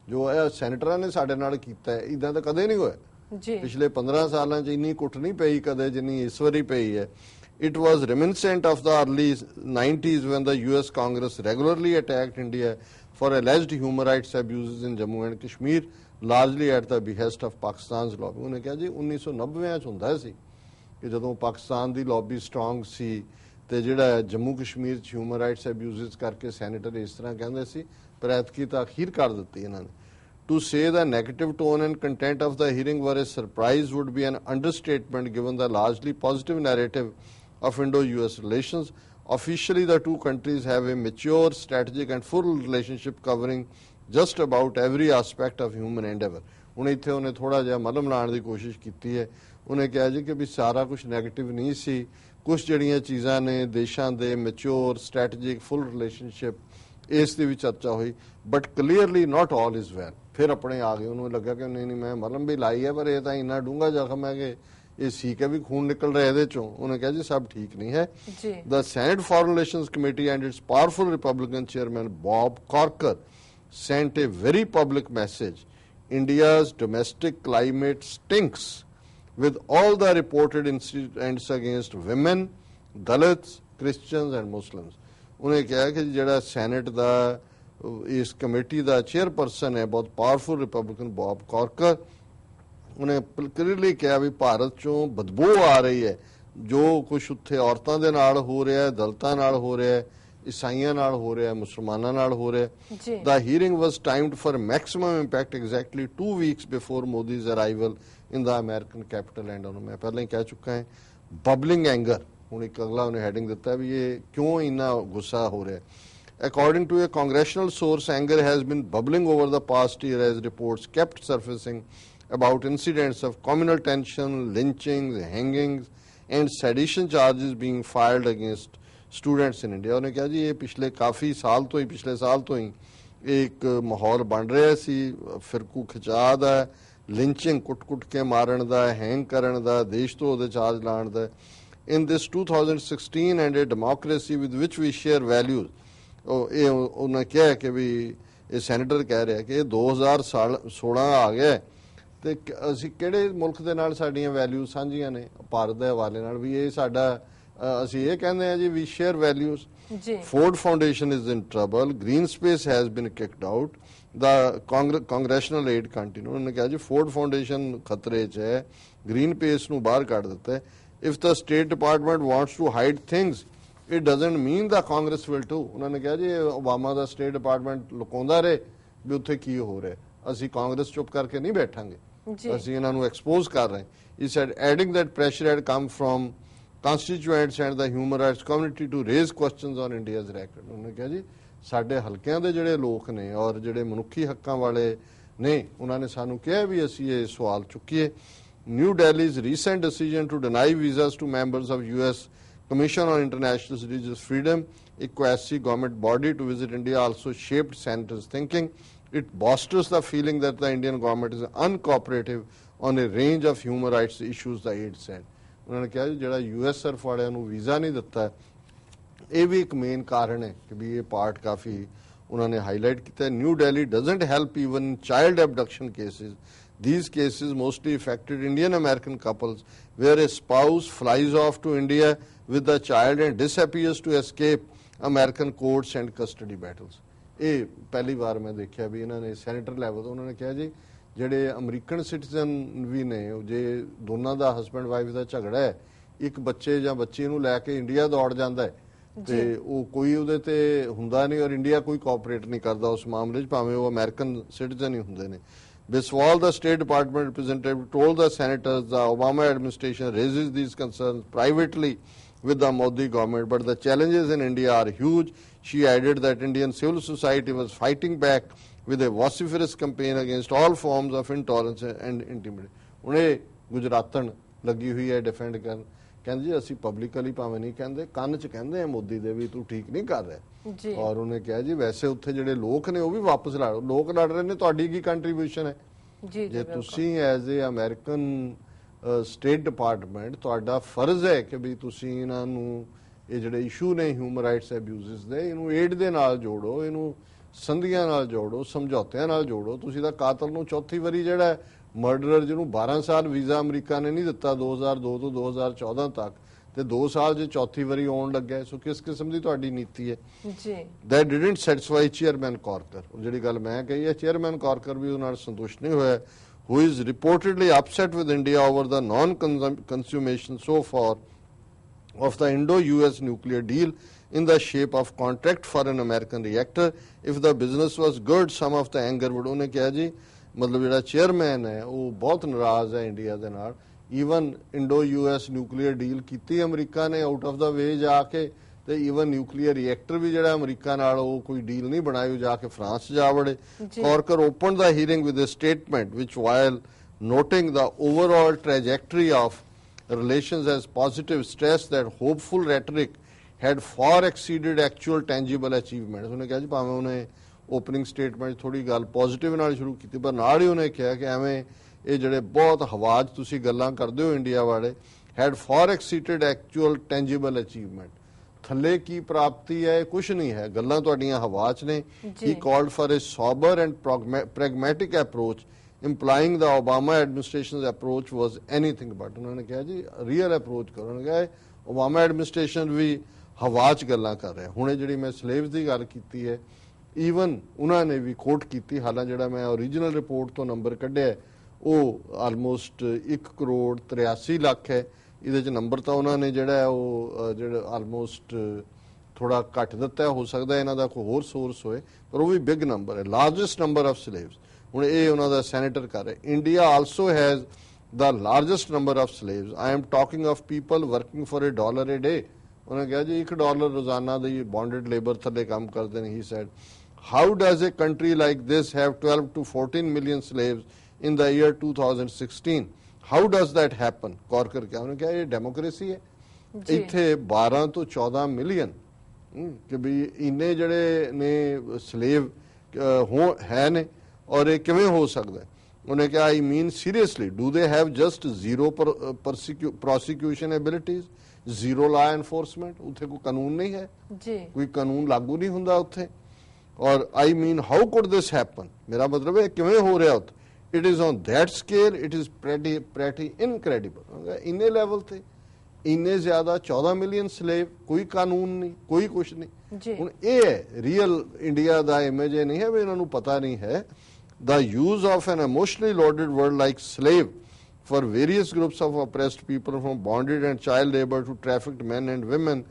ਜੋ ਇਹ ਸੈਨੇਟਰਾਂ ਨੇ ਸਾਡੇ ਨਾਲ ਕੀਤਾ ਹੈ ਇਦਾਂ ਤਾਂ ਕਦੇ ਨਹੀਂ ਹੋਇਆ ਜੀ ਪਿਛਲੇ 15 ਸਾਲਾਂ 'ਚ ਇੰਨੀ ਕੁੱਟ ਨਹੀਂ ਪਈ ਕਦੇ ਜਿੰਨੀ ਇਸ ਵਾਰੀ ਪਈ ਹੈ It was reminiscent of the early 90s when the US Congress regularly attacked India for alleged human rights abuses in Jammu and Kashmir, largely at the behest of Pakistan's lobby. ਉਹਨੇ ਕਿਹਾ ਜੀ 1990 ਚ ਹੁੰਦਾ ਸੀ ਕਿ ਜਦੋਂ ਪਾਕਿਸਤਾਨ ਦੀ ਲੌਬੀ ਸਟਰੋਂਗ ਸੀ ਤੇ ਜਿਹੜਾ ਜੰਮੂ ਕਸ਼ਮੀਰ ਚ ਹਿਊਮਨ ਰਾਈਟਸ ਅਬਿਊਜ਼ਸ ਕਰਕੇ ਸੈਨੇਟਰ ਇਸ ਤਰ੍ਹਾਂ ਕਹਿੰਦੇ ਸੀ ਪਰ ਐਤਕੀ ਤਾਂ ਅਖੀਰ ਕਰ ਦਿੱਤੀ ਇਹਨਾਂ ਨੇ To say the negative tone and content of the hearing were a surprise would be an understatement given the largely positive narrative of Indo US relations. Officially, the two countries have a mature, strategic, and full relationship covering just about every aspect of human endeavor. ਹੁਣ ਇੱਥੇ ਉਹਨੇ ਥੋੜਾ ਜਿਹਾ ਮਲਮ ਲਾਣ ਦੀ ਕੋਸ਼ਿਸ਼ ਕੀਤੀ ਹੈ ਉਹਨੇ ਕਿਹਾ ਜੀ ਕਿ ਵੀ ਸਾਰਾ ਕੁਝ 네ਗੇਟਿਵ ਨਹੀਂ ਸੀ ਕੁਝ ਜਿਹੜੀਆਂ ਚੀਜ਼ਾਂ ਨੇ ਦੇਸ਼ਾਂ ਦੇ ਮੈਚੁਰ ਸਟ੍ਰੈਟੈਜਿਕ ਫੁੱਲ ਰਿਲੇਸ਼ਨਸ਼ਿਪ ਇਸ ਦੀ ਵੀ ਚਰਚਾ ਹੋਈ but clearly not all is well ਫਿਰ ਆਪਣੇ ਆ ਗਏ ਉਹਨੂੰ ਲੱਗਾ ਕਿ ਨਹੀਂ ਨਹੀਂ ਮੈਂ ਮਲਮ ਵੀ ਲਾਈ ਹੈ ਪਰ ਇਹ ਤਾਂ ਇੰਨਾ ਡੂੰਘਾ ਜ਼ਖਮ ਹੈ ਕਿ ਇਹ ਸੀ ਕਿ ਵੀ ਖੂਨ ਨਿਕਲ ਰਿਹਾ ਇਹਦੇ ਚੋਂ ਉਹਨੇ ਕਿਹਾ ਜੀ ਸਭ ਠੀਕ ਨਹੀਂ ਹੈ ਜੀ Senate Foreign Relations Committee and its powerful Republican chairman Bob Corker sent a very public message. India's domestic climate stinks with all the reported incidents against women, Dalits, Christians and Muslims. ਉਹਨੇ ਕਿਹਾ ਕਿ ਜਿਹੜਾ senate ਦਾ ਇਸ committee ਦਾ chairperson ਹੈ ਬਹੁਤ powerful Republican Bob ਕਾਰਕਰ ਉਹਨੇ clearly ਕਿਹਾ ਵੀ ਭਾਰਤ ਚੋਂ ਬਦਬੂ ਆ ਰਹੀ ਹੈ। ਜੋ ਕੁਝ ਉੱਥੇ ਔਰਤਾਂ ਦੇ ਨਾਲ ਹੋ ਰਿਹਾ ਹੈ ਦਲਤਾਂ ਨਾਲ ਹੋ ਰਿਹਾ ਹੈ ਈਸਾਈਆਂ ਨਾਲ ਹੋ ਰਿਹਾ ਹੈ ਮੁਸਲਮਾਨਾਂ ਨਾਲ ਹੋ ਰਿਹਾ। ਹੈ ਜੀ। The hearing was timed for maximum impact exactly two weeks before Modi's arrival in the American capital. And ਉਹਨੂੰ ਮੈਂ ਪਹਿਲਾਂ ਹੀ ਕਹਿ ਚੁੱਕਾ ਹਾਂ bubbling anger ਹੁਣ ਇੱਕ ਅਗਲਾ ਉਹਨੇ ਹੈਡਿੰਗ ਦਿੱਤਾ ਵੀ ਇਹ ਕਿਉਂ ਇੰਨਾ ਗੁੱਸਾ ਹੋ ਰਿਹਾ ਹੈ। According to a congressional source, anger has been bubbling over the past year as reports kept surfacing about incidents of communal tension, lynchings, hangings, and sedition charges being filed against students in India. ਉਹਨੇ ਕਿਹਾ ਜੀ ਇਹ ਪਿਛਲੇ ਕਾਫੀ ਸਾਲ ਤੋਂ ਹੀ ਪਿਛਲੇ ਸਾਲ ਤੋਂ ਹੀ ਇਹ ਇੱਕ ਮਾਹੌਲ ਬਣ ਰਿਹਾ ਸੀ ਫਿਰਕੂ ਖਿਚਾ ਦਾ ਲਿੰਚਿੰਗ ਕੁੱਟ-ਕੁੱਟ ਕੇ ਮਾਰਨ ਦਾ ਹੈਂਗ ਕਰਨ ਦਾ ਦੇਸ਼ ਤੋਂ ਉਹਦੇ ਚਾਰਜ ਲਾਣ ਦਾ in this 2016 and a democracy with which we share values ਉਹ ਇਹ ਉਹਨਾਂ ਕਿਹਾ ਕਿ ਵੀ ਇਹ ਸੈਨੇਟਰ ਕਹਿ ਰਿਹਾ ਕਿ ਇਹ 2016 ਆ ਗਿਆ ਤੇ ਅਸੀਂ ਕਿਹੜੇ ਮੁਲਕ ਦੇ ਨਾਲ ਸਾਡੀਆਂ ਵੈਲਿਊਜ਼ ਸਾਂਝੀਆਂ ਨੇ ਭਾਰਤ ਦੇ ਹਵਾਲੇ ਨਾਲ ਵੀ ਇਹ ਸਾਡਾ ਅਸੀਂ ਇਹ ਕਹਿੰਦੇ ਆ ਜੀ ਵੀ ਸ਼ੇਅਰ ਵੈਲਿਊਜ਼ ਜੀ Foundation is in trouble. Green Space has been kicked out. The Congre- congressional aid continue. ਉਹਨਾਂ ਕਿਹਾ ਜੀ Ford Foundation ਖਤਰੇ 'ਚ ਹੈ ਗ੍ਰੀਨ ਪੇਸ ਨੂੰ ਬਾਹਰ ਕੱਢ ਦਿੱਤਾ ਹੈ if the state department wants to hide things it doesn't mean the congress will too ਉਹਨਾਂ ਨੇ ਕਿਹਾ ਜੀ ਓਬਾਮਾ ਦਾ ਸਟੇਟ ਡਿਪਾਰਟਮੈਂਟ ਲੁਕਾਉਂਦਾ ਰਹੇ ਵੀ ਉੱਥੇ ਕੀ ਹੋ ਰਿਹਾ ਅਸੀਂ ਕਾਂਗਰਸ ਚੁੱਪ ਕਰਕੇ ਨਹੀਂ ਬੈਠਾਂਗੇ। ਅਸੀਂ ਇਹਨਾਂ ਨੂੰ ਐਕਸਪੋਜ਼ ਕਰ ਰਹੇ he said adding that pressure had come from constituents and the human rights community to raise questions on India's record ਉਹਨੇ ਕਿਹਾ ਜੀ ਸਾਡੇ ਹਲਕਿਆਂ ਦੇ ਜਿਹੜੇ ਲੋਕ ਨੇ ਔਰ ਜਿਹੜੇ ਮਨੁੱਖੀ ਹੱਕਾਂ ਵਾਲੇ ਨੇ ਉਹਨਾਂ ਨੇ ਸਾਨੂੰ ਕਿਹਾ ਵੀ ਅਸੀਂ ਇਹ ਸਵਾਲ ਚੁੱਕੀਏ New Delhi's recent decision to deny visas to members of US Commission on International Religious Freedom, a quasi government body to visit India, also shaped senators' thinking. It bolsters the feeling that the Indian government is uncooperative on a range of human rights issues, the aide said. ਉਹਨਾਂ ਨੇ ਕਿਹਾ ਜੀ ਜਿਹੜਾ US Surf ਵਾਲਿਆਂ ਨੂੰ visa ਨਹੀਂ ਦਿੱਤਾ ਹੈ, ਇਹ ਵੀ ਇੱਕ ਮੇਨ ਕਾਰਨ ਹੈ ਕਿ ਵੀ ਇਹ ਪਾਰਟ ਕਾਫੀ ਉਹਨਾਂ ਨੇ ਹਾਈਲਾਈਟ ਕੀਤਾ New Delhi doesn't help even child abduction cases These cases mostly affected Indian American couples where a spouse flies off to India with the child and disappears to escape American courts and custody battles. ਇਹ ਪਹਿਲੀ ਵਾਰ ਮੈਂ ਦੇਖਿਆ ਵੀ ਇਹਨਾਂ ਨੇ senator level ਤੋਂ ਉਹਨਾਂ ਨੇ ਕਿਹਾ ਜੀ ਜਿਹੜੇ ਅਮਰੀਕਨ ਸਿਟੀਜ਼ਨ ਵੀ ਨੇ ਜੇ ਦੋਨਾਂ ਦਾ ਹਸਬੰਡ ਵਾਈਫ ਦਾ ਝਗੜਾ ਹੈ ਇੱਕ ਬੱਚੇ ਜਾਂ ਬੱਚੀ ਨੂੰ ਲੈ ਕੇ ਇੰਡੀਆ ਦੌੜ ਜਾਂਦਾ ਹੈ ਤੇ ਉਹ ਕੋਈ ਉਹਦੇ ਤੇ ਹੁੰਦਾ ਨਹੀਂ ਔਰ ਇੰਡੀਆ ਕੋਈ ਕੋਆਪਰੇਟ ਨਹੀਂ ਕਰਦਾ ਉਸ ਮਾਮਲੇ 'ਚ ਭਾਵੇਂ ਉਹ ਅਮਰੀਕਨ ਸਿਟੀਜ਼ਨ ਹੀ ਹੁੰਦੇ ਨੇ Biswal, the State Department representative, told the senators the Obama administration raises these concerns privately with the Modi government, but the challenges in India are huge. She added that Indian civil society was fighting back with a vociferous campaign against all forms of intolerance and intimidation. ਉਹਨੇ ਗੁਜਰਾਤਣ ਲੱਗੀ ਹੋਈ ਹੈ ਡਿਫੈਂਡ ਕਰਨ ਕਹਿੰਦੇ ਜੀ ਅਸੀਂ publicly ਭਾਵੇਂ ਨਹੀਂ ਕਹਿੰਦੇ ਕੰਨ 'ਚ ਕਹਿੰਦੇ ਆ ਮੋਦੀ ਦੇ ਵੀ ਤੂੰ ਠੀਕ ਨਹੀਂ ਕਰ ਰਿਹਾ ਜੀ ਔਰ ਉਹਨੇ ਕਿਹਾ ਜੀ ਵੈਸੇ ਉੱਥੇ ਜਿਹੜੇ ਲੋਕ ਨੇ ਉਹ ਵੀ ਵਾਪਸ ਲੜੋ ਲੋਕ ਲੜ ਰਹੇ ਨੇ ਤੁਹਾਡੀ ਕੀ ਕੰਟਰੀਬਿਊਸ਼ਨ ਹੈ ਜੀ ਜੀ। ਤੁਸੀਂ ਐਜ਼ ਅ ਅਮਰੀਕਨ ਸਟੇਟ ਡਿਪਾਰਟਮੈਂਟ ਤੁਹਾਡਾ ਫਰਜ਼ ਹੈ ਕਿ ਵੀ ਤੁਸੀਂ ਇਹਨਾਂ ਨੂੰ ਇਹ ਜਿਹੜੇ ਇਸ਼ੂ ਨੇ ਹਿਊਮਨ ਰਾਈਟਸ ਐਬਿਊਜ਼ਸ ਦੇ ਇਹਨੂੰ ਏਡ ਦੇ ਨਾਲ ਜੋੜੋ ਇਹਨੂੰ ਸੰਧੀਆਂ ਨਾਲ ਜੋੜੋ ਸਮਝੌਤਿਆਂ ਨਾਲ ਜੋੜੋ। ਤੁਸੀਂ ਤਾਂ ਕਾਤਲ ਨੂੰ ਚੌਥੀ ਵਾਰੀ ਜਿਹੜਾ ਮਰਡਰਰ ਜਿਹਨੂੰ 12 ਸਾਲ ਵੀਜ਼ਾ ਅਮਰੀਕਾ ਨੇ ਨਹੀਂ ਦਿੱਤਾ 2002 ਤੋਂ 2014 ਤੱਕ ਤੇ 2 ਸਾਲ ਜੇ ਚੌਥੀ ਵਾਰੀ ਆਉਣ ਲੱਗਾ ਸੋ ਕਿਸ ਕਿਸਮ ਦੀ ਤੁਹਾਡੀ ਨੀਤੀ ਹੈ? ਜੀ। Didn't satisfy chairman Corker ਉਹ ਜਿਹੜੀ ਗੱਲ ਮੈਂ ਕਹੀ ਹੈ chairman Corker ਵੀ ਉਹਨਾਂ ਨਾਲ ਸੰਤੁਸ਼ਟ ਨਹੀਂ ਹੋਇਆ। who is reportedly upset with India over the non-consummation so far of the Indo-US nuclear deal in the shape of contract for an American reactor. If the business was good, some of the anger would ਉਹਨੇ ਕਿਹਾ ਜੀ ਮਤਲਬ ਜਿਹੜਾ chairman ਹੈ ਉਹ ਬਹੁਤ ਨਾਰਾਜ਼ ਹੈ ਇੰਡੀਆ ਦੇ ਨਾਲ even Indo US nuclear deal ਕੀਤੀ ਅਮਰੀਕਾ ਨੇ ਆਊਟ ਆਫ ਦਾ ਵੇ ਜਾ ਕੇ ਤੇ ਈਵਨ ਨਿਊਕਲੀਅਰ ਰਿਐਕਟਰ ਵੀ ਜਿਹੜਾ ਅਮਰੀਕਾ ਨਾਲ ਉਹ ਕੋਈ ਡੀਲ ਨਹੀਂ ਬਣਾਈ ਉਹ ਜਾ ਕੇ ਫਰਾਂਸ ਜਾ ਵੜੇ ਜੀ। Corker opened the hearing with a statement which, while noting the overall trajectory of relations as positive, stressed that hopeful rhetoric had far exceeded actual tangible achievements. ਉਹਨੇ ਕਿਹਾ ਜੀ ਭਾਵੇਂ ਉਹਨੇ ਓਪਨਿੰਗ ਸਟੇਟਮੈਂਟ ਥੋੜੀ ਗੱਲ ਪੋਜ਼ਿਟਿਵ ਨਾਲ ਸ਼ੁਰੂ ਕੀਤੀ ਪਰ ਨਾਲ ਹੀ ਉਹਨੇ ਕਿਹਾ ਕਿ ਐਵੇਂ ਇਹ ਜਿਹੜੇ ਬਹੁਤ ਹਵਾ 'ਚ ਤੁਸੀਂ ਗੱਲਾਂ ਕਰਦੇ ਹੋ ਇੰਡੀਆ ਵਾਲੇ had far exceeded actual tangible achievement. ਥੱਲੇ ਕੀ ਪ੍ਰਾਪਤੀ ਹੈ ਕੁਝ ਨਹੀਂ ਹੈ। ਗੱਲਾਂ ਤੁਹਾਡੀਆਂ ਹਵਾ 'ਚ ਨੇ। ਜੀ। ਹੀ called for a sober and pragma- pragmatic approach implying the Obama administration's approach was anything but ਉਹਨਾਂ ਨੇ ਕਿਹਾ ਜੀ ਰੀਅਲ ਅਪਰੋਚ ਕਰੋ। ਉਹਨਾਂ ਨੇ ਕਿਹਾ ਓਬਾਮਾ ਐਡਮਿਨਿਸਟ੍ਰੇਸ਼ਨ ਵੀ ਹਵਾ 'ਚ ਗੱਲਾਂ ਕਰ ਰਿਹਾ। ਹੁਣੇ ਜਿਹੜੀ ਮੈਂ ਸਲੇਵਸ ਦੀ ਗੱਲ ਕੀਤੀ ਹੈ ਈਵਨ ਉਹਨਾਂ ਨੇ ਵੀ ਕੋਟ ਕੀਤੀ। ਹਾਲਾਂ ਜਿਹੜਾ ਮੈਂ ਓਰੀਜਨਲ ਰਿਪੋਰਟ ਤੋਂ ਨੰਬਰ ਕੱਢਿਆ ਹੈ, ਉਹ ਆਲਮੋਸਟ 1 ਕਰੋੜ 83 ਲੱਖ ਹੈ। ਇਹਦੇ ਚ ਨੰਬਰ ਤਾਂ ਉਹਨਾਂ ਨੇ ਜਿਹੜਾ ਉਹ ਜਿਹੜਾ ਆਲਮੋਸਟ ਥੋੜਾ ਘੱਟ ਦਿੱਤਾ ਹੋ ਸਕਦਾ ਇਹਨਾਂ ਦਾ ਕੋਈ ਹੋਰ ਸੋਰਸ ਹੋਏ, ਪਰ ਉਹ ਵੀ ਬਿਗ ਨੰਬਰ ਹੈ ਲਾਰਜੈਸਟ ਨੰਬਰ ਆਫ ਸਲੇਵਸ ਹੁਣ ਇਹ ਉਹਨਾਂ ਦਾ ਸੈਨੇਟਰ ਕਰ ਰਿਹਾ India also has the largest number of slaves I am talking of people working for a dollar a day ਉਹਨੇ ਕਿਹਾ ਜੀ 1 ਡਾਲਰ ਰੋਜ਼ਾਨਾ ਦੀ ਬੌਂਡਡ ਲੇਬਰ ਥੱਲੇ ਕੰਮ ਕਰਦੇ ਨੇ he said how does a country like this have 12 to 14 million slaves in the year 2016 how does that happen? Corker ਕਿਹਾ ਉਹਨੇ ਕਿਹਾ ਇਹ ਡੈਮੋਕ੍ਰੇਸੀ ਹੈ। ਇੱਥੇ 12 ਤੋਂ 14 ਮਿਲੀਅਨ ਕਿ ਵੀ ਇੰਨੇ ਜਿਹੜੇ ਨੇ ਸਲੇਵ ਹੋ ਹੈ ਨੇ ਔਰ ਇਹ ਕਿਵੇਂ ਹੋ ਸਕਦਾ? ਉਹਨੇ ਕਿਹਾ I mean seriously do they have just zero prosecution abilities zero law enforcement ਉੱਥੇ ਕੋਈ ਕਾਨੂੰਨ ਨਹੀਂ ਹੈ ਜੀ ਕੋਈ ਕਾਨੂੰਨ ਲਾਗੂ ਨਹੀਂ ਹੁੰਦਾ ਉੱਥੇ ਔਰ I mean how could this happen ਮੇਰਾ ਮਤਲਬ ਹੈ ਕਿਵੇਂ ਹੋ ਰਿਹਾ ਉੱਥੇ it is on that scale it is pretty pretty incredible ਇੰਨੇ ਲੈਵਲ ਤੇ ਇੰਨੇ ਜ਼ਿਆਦਾ 14 ਮਿਲੀਅਨ ਸਲੇਵ ਕੋਈ ਕਾਨੂੰਨ ਨਹੀਂ ਕੋਈ ਕੁਝ ਨਹੀਂ ਹੁਣ ਇਹ ਹੈ ਰੀਅਲ ਇੰਡੀਆ ਦਾ ਇਮੇਜ ਇਹ ਨਹੀਂ ਹੈ ਵੀ ਇਹਨਾਂ ਨੂੰ ਪਤਾ ਨਹੀਂ ਹੈ the use of an emotionally loaded word like slave for various groups of oppressed people from bonded and child labor to trafficked men and women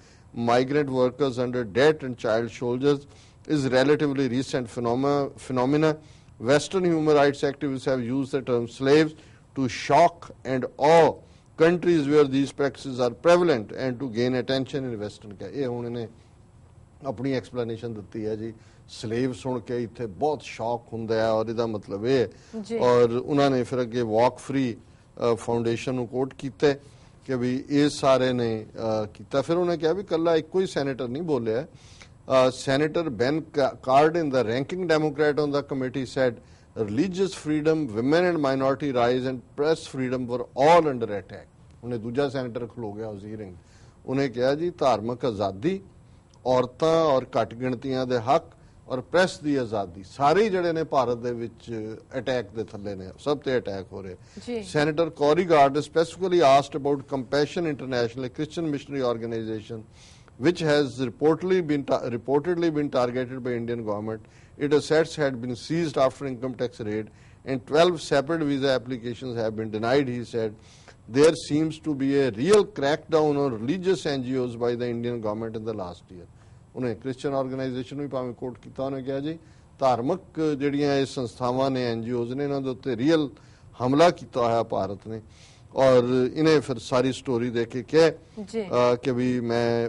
migrant workers under debt and child soldiers is relatively recent phenomena, phenomena western human rights activists have used the term slaves to shock and awe countries where these practices are prevalent and to gain attention in western ਇਹ ਹੁਣ ਇਹਨੇ ਆਪਣੀ explanation ਦਿੱਤੀ ਹੈ ਜੀ slave ਸੁਣ ਕੇ ਇੱਥੇ ਬਹੁਤ ਸ਼ੌਕ ਹੁੰਦਾ ਹੈ ਔਰ ਇਹਦਾ ਮਤਲਬ ਇਹ। ਔਰ ਉਹਨਾਂ ਨੇ ਫਿਰ ਅੱਗੇ ਵਾਕ ਫ੍ਰੀ ਫਾਊਂਡੇਸ਼ਨ ਨੂੰ ਕੋਟ ਕੀਤਾ ਕਿ ਵੀ ਇਹ ਸਾਰੇ ਨੇ ਕੀਤਾ ਫਿਰ ਉਹਨੇ ਕਿਹਾ ਵੀ ਕੱਲਾ ਇੱਕੋ ਹੀ ਸੈਨੇਟਰ ਨਹੀਂ ਬੋਲਿਆ senator Ben Cardin the ranking Democrat on the committee said religious freedom women and minority rights and press freedom were all under attack ਉਹਨੇ ਦੂਜਾ ਸੈਨੇਟਰ ਖਲੋ ਗਿਆ ਹੀਅਰਿੰਗ ਉਹਨੇ ਕਿਹਾ ਜੀ ਧਾਰਮਿਕ ਆਜ਼ਾਦੀ ਔਰਤਾਂ ਔਰ ਘੱਟ ਗਿਣਤੀਆਂ ਦੇ ਹੱਕ ਔਰ ਪ੍ਰੈਸ ਦੀ ਆਜ਼ਾਦੀ ਸਾਰੇ ਜਿਹੜੇ ਨੇ ਭਾਰਤ ਦੇ ਵਿੱਚ ਅਟੈਕ ਦੇ ਥੱਲੇ ਨੇ ਸਭ ਤੇ ਅਟੈਕ ਹੋ ਜੀ। ਰਹੇ senator Cory Gardner asked about compassion international a christian missionary organization which has reportedly been ta- reportedly been targeted by indian government its assets had been seized after income tax raid and 12 separate visa applications have been denied he said there seems to be a real crackdown on religious ngos by the indian government in the last year ਉਹਨੇ Christian organisation ਨੂੰ ਵੀ ਭਾਵੇਂ ਕੋਟ ਕੀਤਾ ਉਹਨੇ ਕਿਹਾ ਜੀ ਧਾਰਮਿਕ ਜਿਹੜੀਆਂ ਇਹ ਸੰਸਥਾਵਾਂ ਨੇ ਐਨਜੀਓਜ਼ ਨੇ ਇਹਨਾਂ ਦੇ ਉੱਤੇ ਰੀਅਲ ਹਮਲਾ ਕੀਤਾ ਹੋਇਆ ਭਾਰਤ ਨੇ ਔਰ ਇਹਨੇ ਫਿਰ ਸਾਰੀ ਸਟੋਰੀ ਦੇ ਕੇ ਕਿਹਾ ਜੀ ਅਹ, ਕਿ ਵੀ ਮੈਂ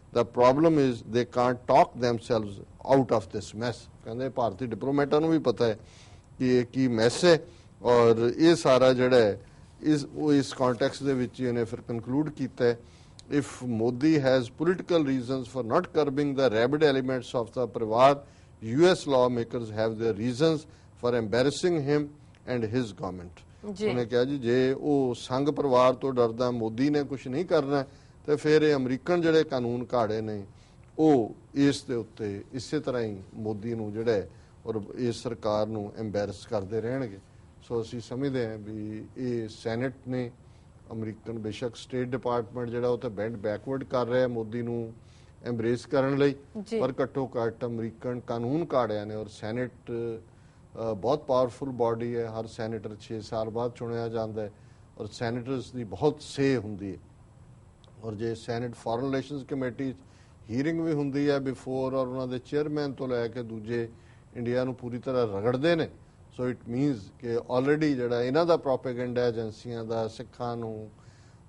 The problem is they can't talk themselves out of this mess. ਕਹਿੰਦੇ ਭਾਰਤੀ ਡਿਪਲੋਮੈਟਾਂ ਨੂੰ ਵੀ ਪਤਾ ਹੈ ਕਿ ਇਹ ਕੀ ਮੈਸ ਹੈ ਔਰ ਇਹ ਸਾਰਾ ਜਿਹੜਾ ਇਸ ਉਹ ਇਸ ਕੰਟੈਕਸਟ ਦੇ ਵਿੱਚ ਇਹਨੇ ਫਿਰ ਕਨਕਲੂਡ ਕੀਤਾ ਹੈ if Modi has political reasons for not curbing the rabid elements of the Parivar, US lawmakers have their reasons for embarrassing him and his government. ਉਹਨੇ ਕਿਹਾ ਜੀ ਜੇ ਉਹ ਸੰਘ ਪਰਿਵਾਰ ਤੋਂ ਡਰਦਾ ਮੋਦੀ ਨੇ ਕੁਝ ਨਹੀਂ ਕਰਨਾ ਤੇ ਫਿਰ ਇਹ ਅਮਰੀਕਨ ਜਿਹੜੇ ਕਾਨੂੰਨ ਘਾੜੇ ਨੇ ਉਹ ਇਸ ਦੇ ਉੱਤੇ ਇਸੇ ਤਰ੍ਹਾਂ ਹੀ ਮੋਦੀ ਨੂੰ ਜਿਹੜਾ ਔਰ ਇਸ ਸਰਕਾਰ ਨੂੰ ਐਮਬੈਰਸ ਕਰਦੇ ਰਹਿਣਗੇ। ਸੋ ਅਸੀਂ ਸਮਝਦੇ ਹਾਂ ਵੀ ਇਹ ਸੈਨੇਟ ਨੇ ਅਮਰੀਕਨ ਬੇਸ਼ੱਕ ਸਟੇਟ ਡਿਪਾਰਟਮੈਂਟ ਜਿਹੜਾ ਉਹ ਤਾਂ ਬੈਂਡ ਬੈਕਵਰਡ ਕਰ ਰਿਹਾ ਹੈ ਮੋਦੀ ਨੂੰ ਐਮਬ੍ਰੇਸ ਕਰਨ ਲਈ। ਪਰ ਘੱਟੋ ਘੱਟ ਅਮਰੀਕਨ ਕਾਨੂੰਨ ਕਾੜਿਆ ਨੇ ਔਰ ਸੈਨੇਟ ਬਹੁਤ ਪਾਵਰਫੁਲ ਬਾਡੀ ਹੈ। ਹਰ ਸੈਨੇਟਰ 6 ਸਾਲ ਬਾਅਦ ਚੁਣਿਆ ਜਾਂਦਾ ਹੈ ਔਰ ਸੈਨੇਟਰਸ ਦੀ ਬਹੁਤ ਸੇ ਹੁੰਦੀ ਹੈ। ਔਰ ਜੇ Senate Foreign Relations Committee hearing ਵੀ ਹੁੰਦੀ ਹੈ ਬਿਫੋਰ ਔਰ ਉਹਨਾਂ ਦੇ ਚੇਅਰਮੈਨ ਤੋਂ ਲੈ ਕੇ ਦੂਜੇ ਇੰਡੀਆ ਨੂੰ ਪੂਰੀ ਤਰ੍ਹਾਂ ਰਗੜਦੇ ਨੇ ਸੋ ਇਟ ਮੀਨਸ ਕਿ ਆਲਰੇਡੀ ਜਿਹੜਾ ਇਹਨਾਂ ਦਾ ਪ੍ਰੋਪੇਗੈਂਡਾ ਏਜੰਸੀਆਂ ਦਾ, ਸਿੱਖਾਂ ਨੂੰ,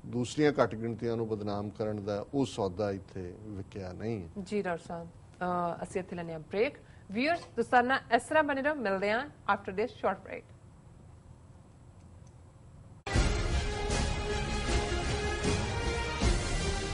ਦੂਸਰੀਆਂ ਘੱਟ ਗਿਣਤੀਆਂ ਨੂੰ ਬਦਨਾਮ ਕਰਨ ਦਾ, ਉਹ ਸੌਦਾ ਇੱਥੇ ਵਿਕਿਆ ਨਹੀਂ ਜੀ ਡਾਕਟਰ ਸਾਹਿਬ ਅਸੀਂ ਇੱਥੇ ਲੈਣੇ ਆ ਬ੍ਰੇਕ ਵੀਅਰਸ ਤੁਸੀਂ ਨਾਲ ਇਸ ਤਰ੍ਹਾਂ ਬਣੇ ਰਹੋ, ਮਿਲਦੇ ਹਾਂ ਆਫਟਰ ਦਿਸ ਸ਼ਾਰਟ ਬ੍ਰੇਕ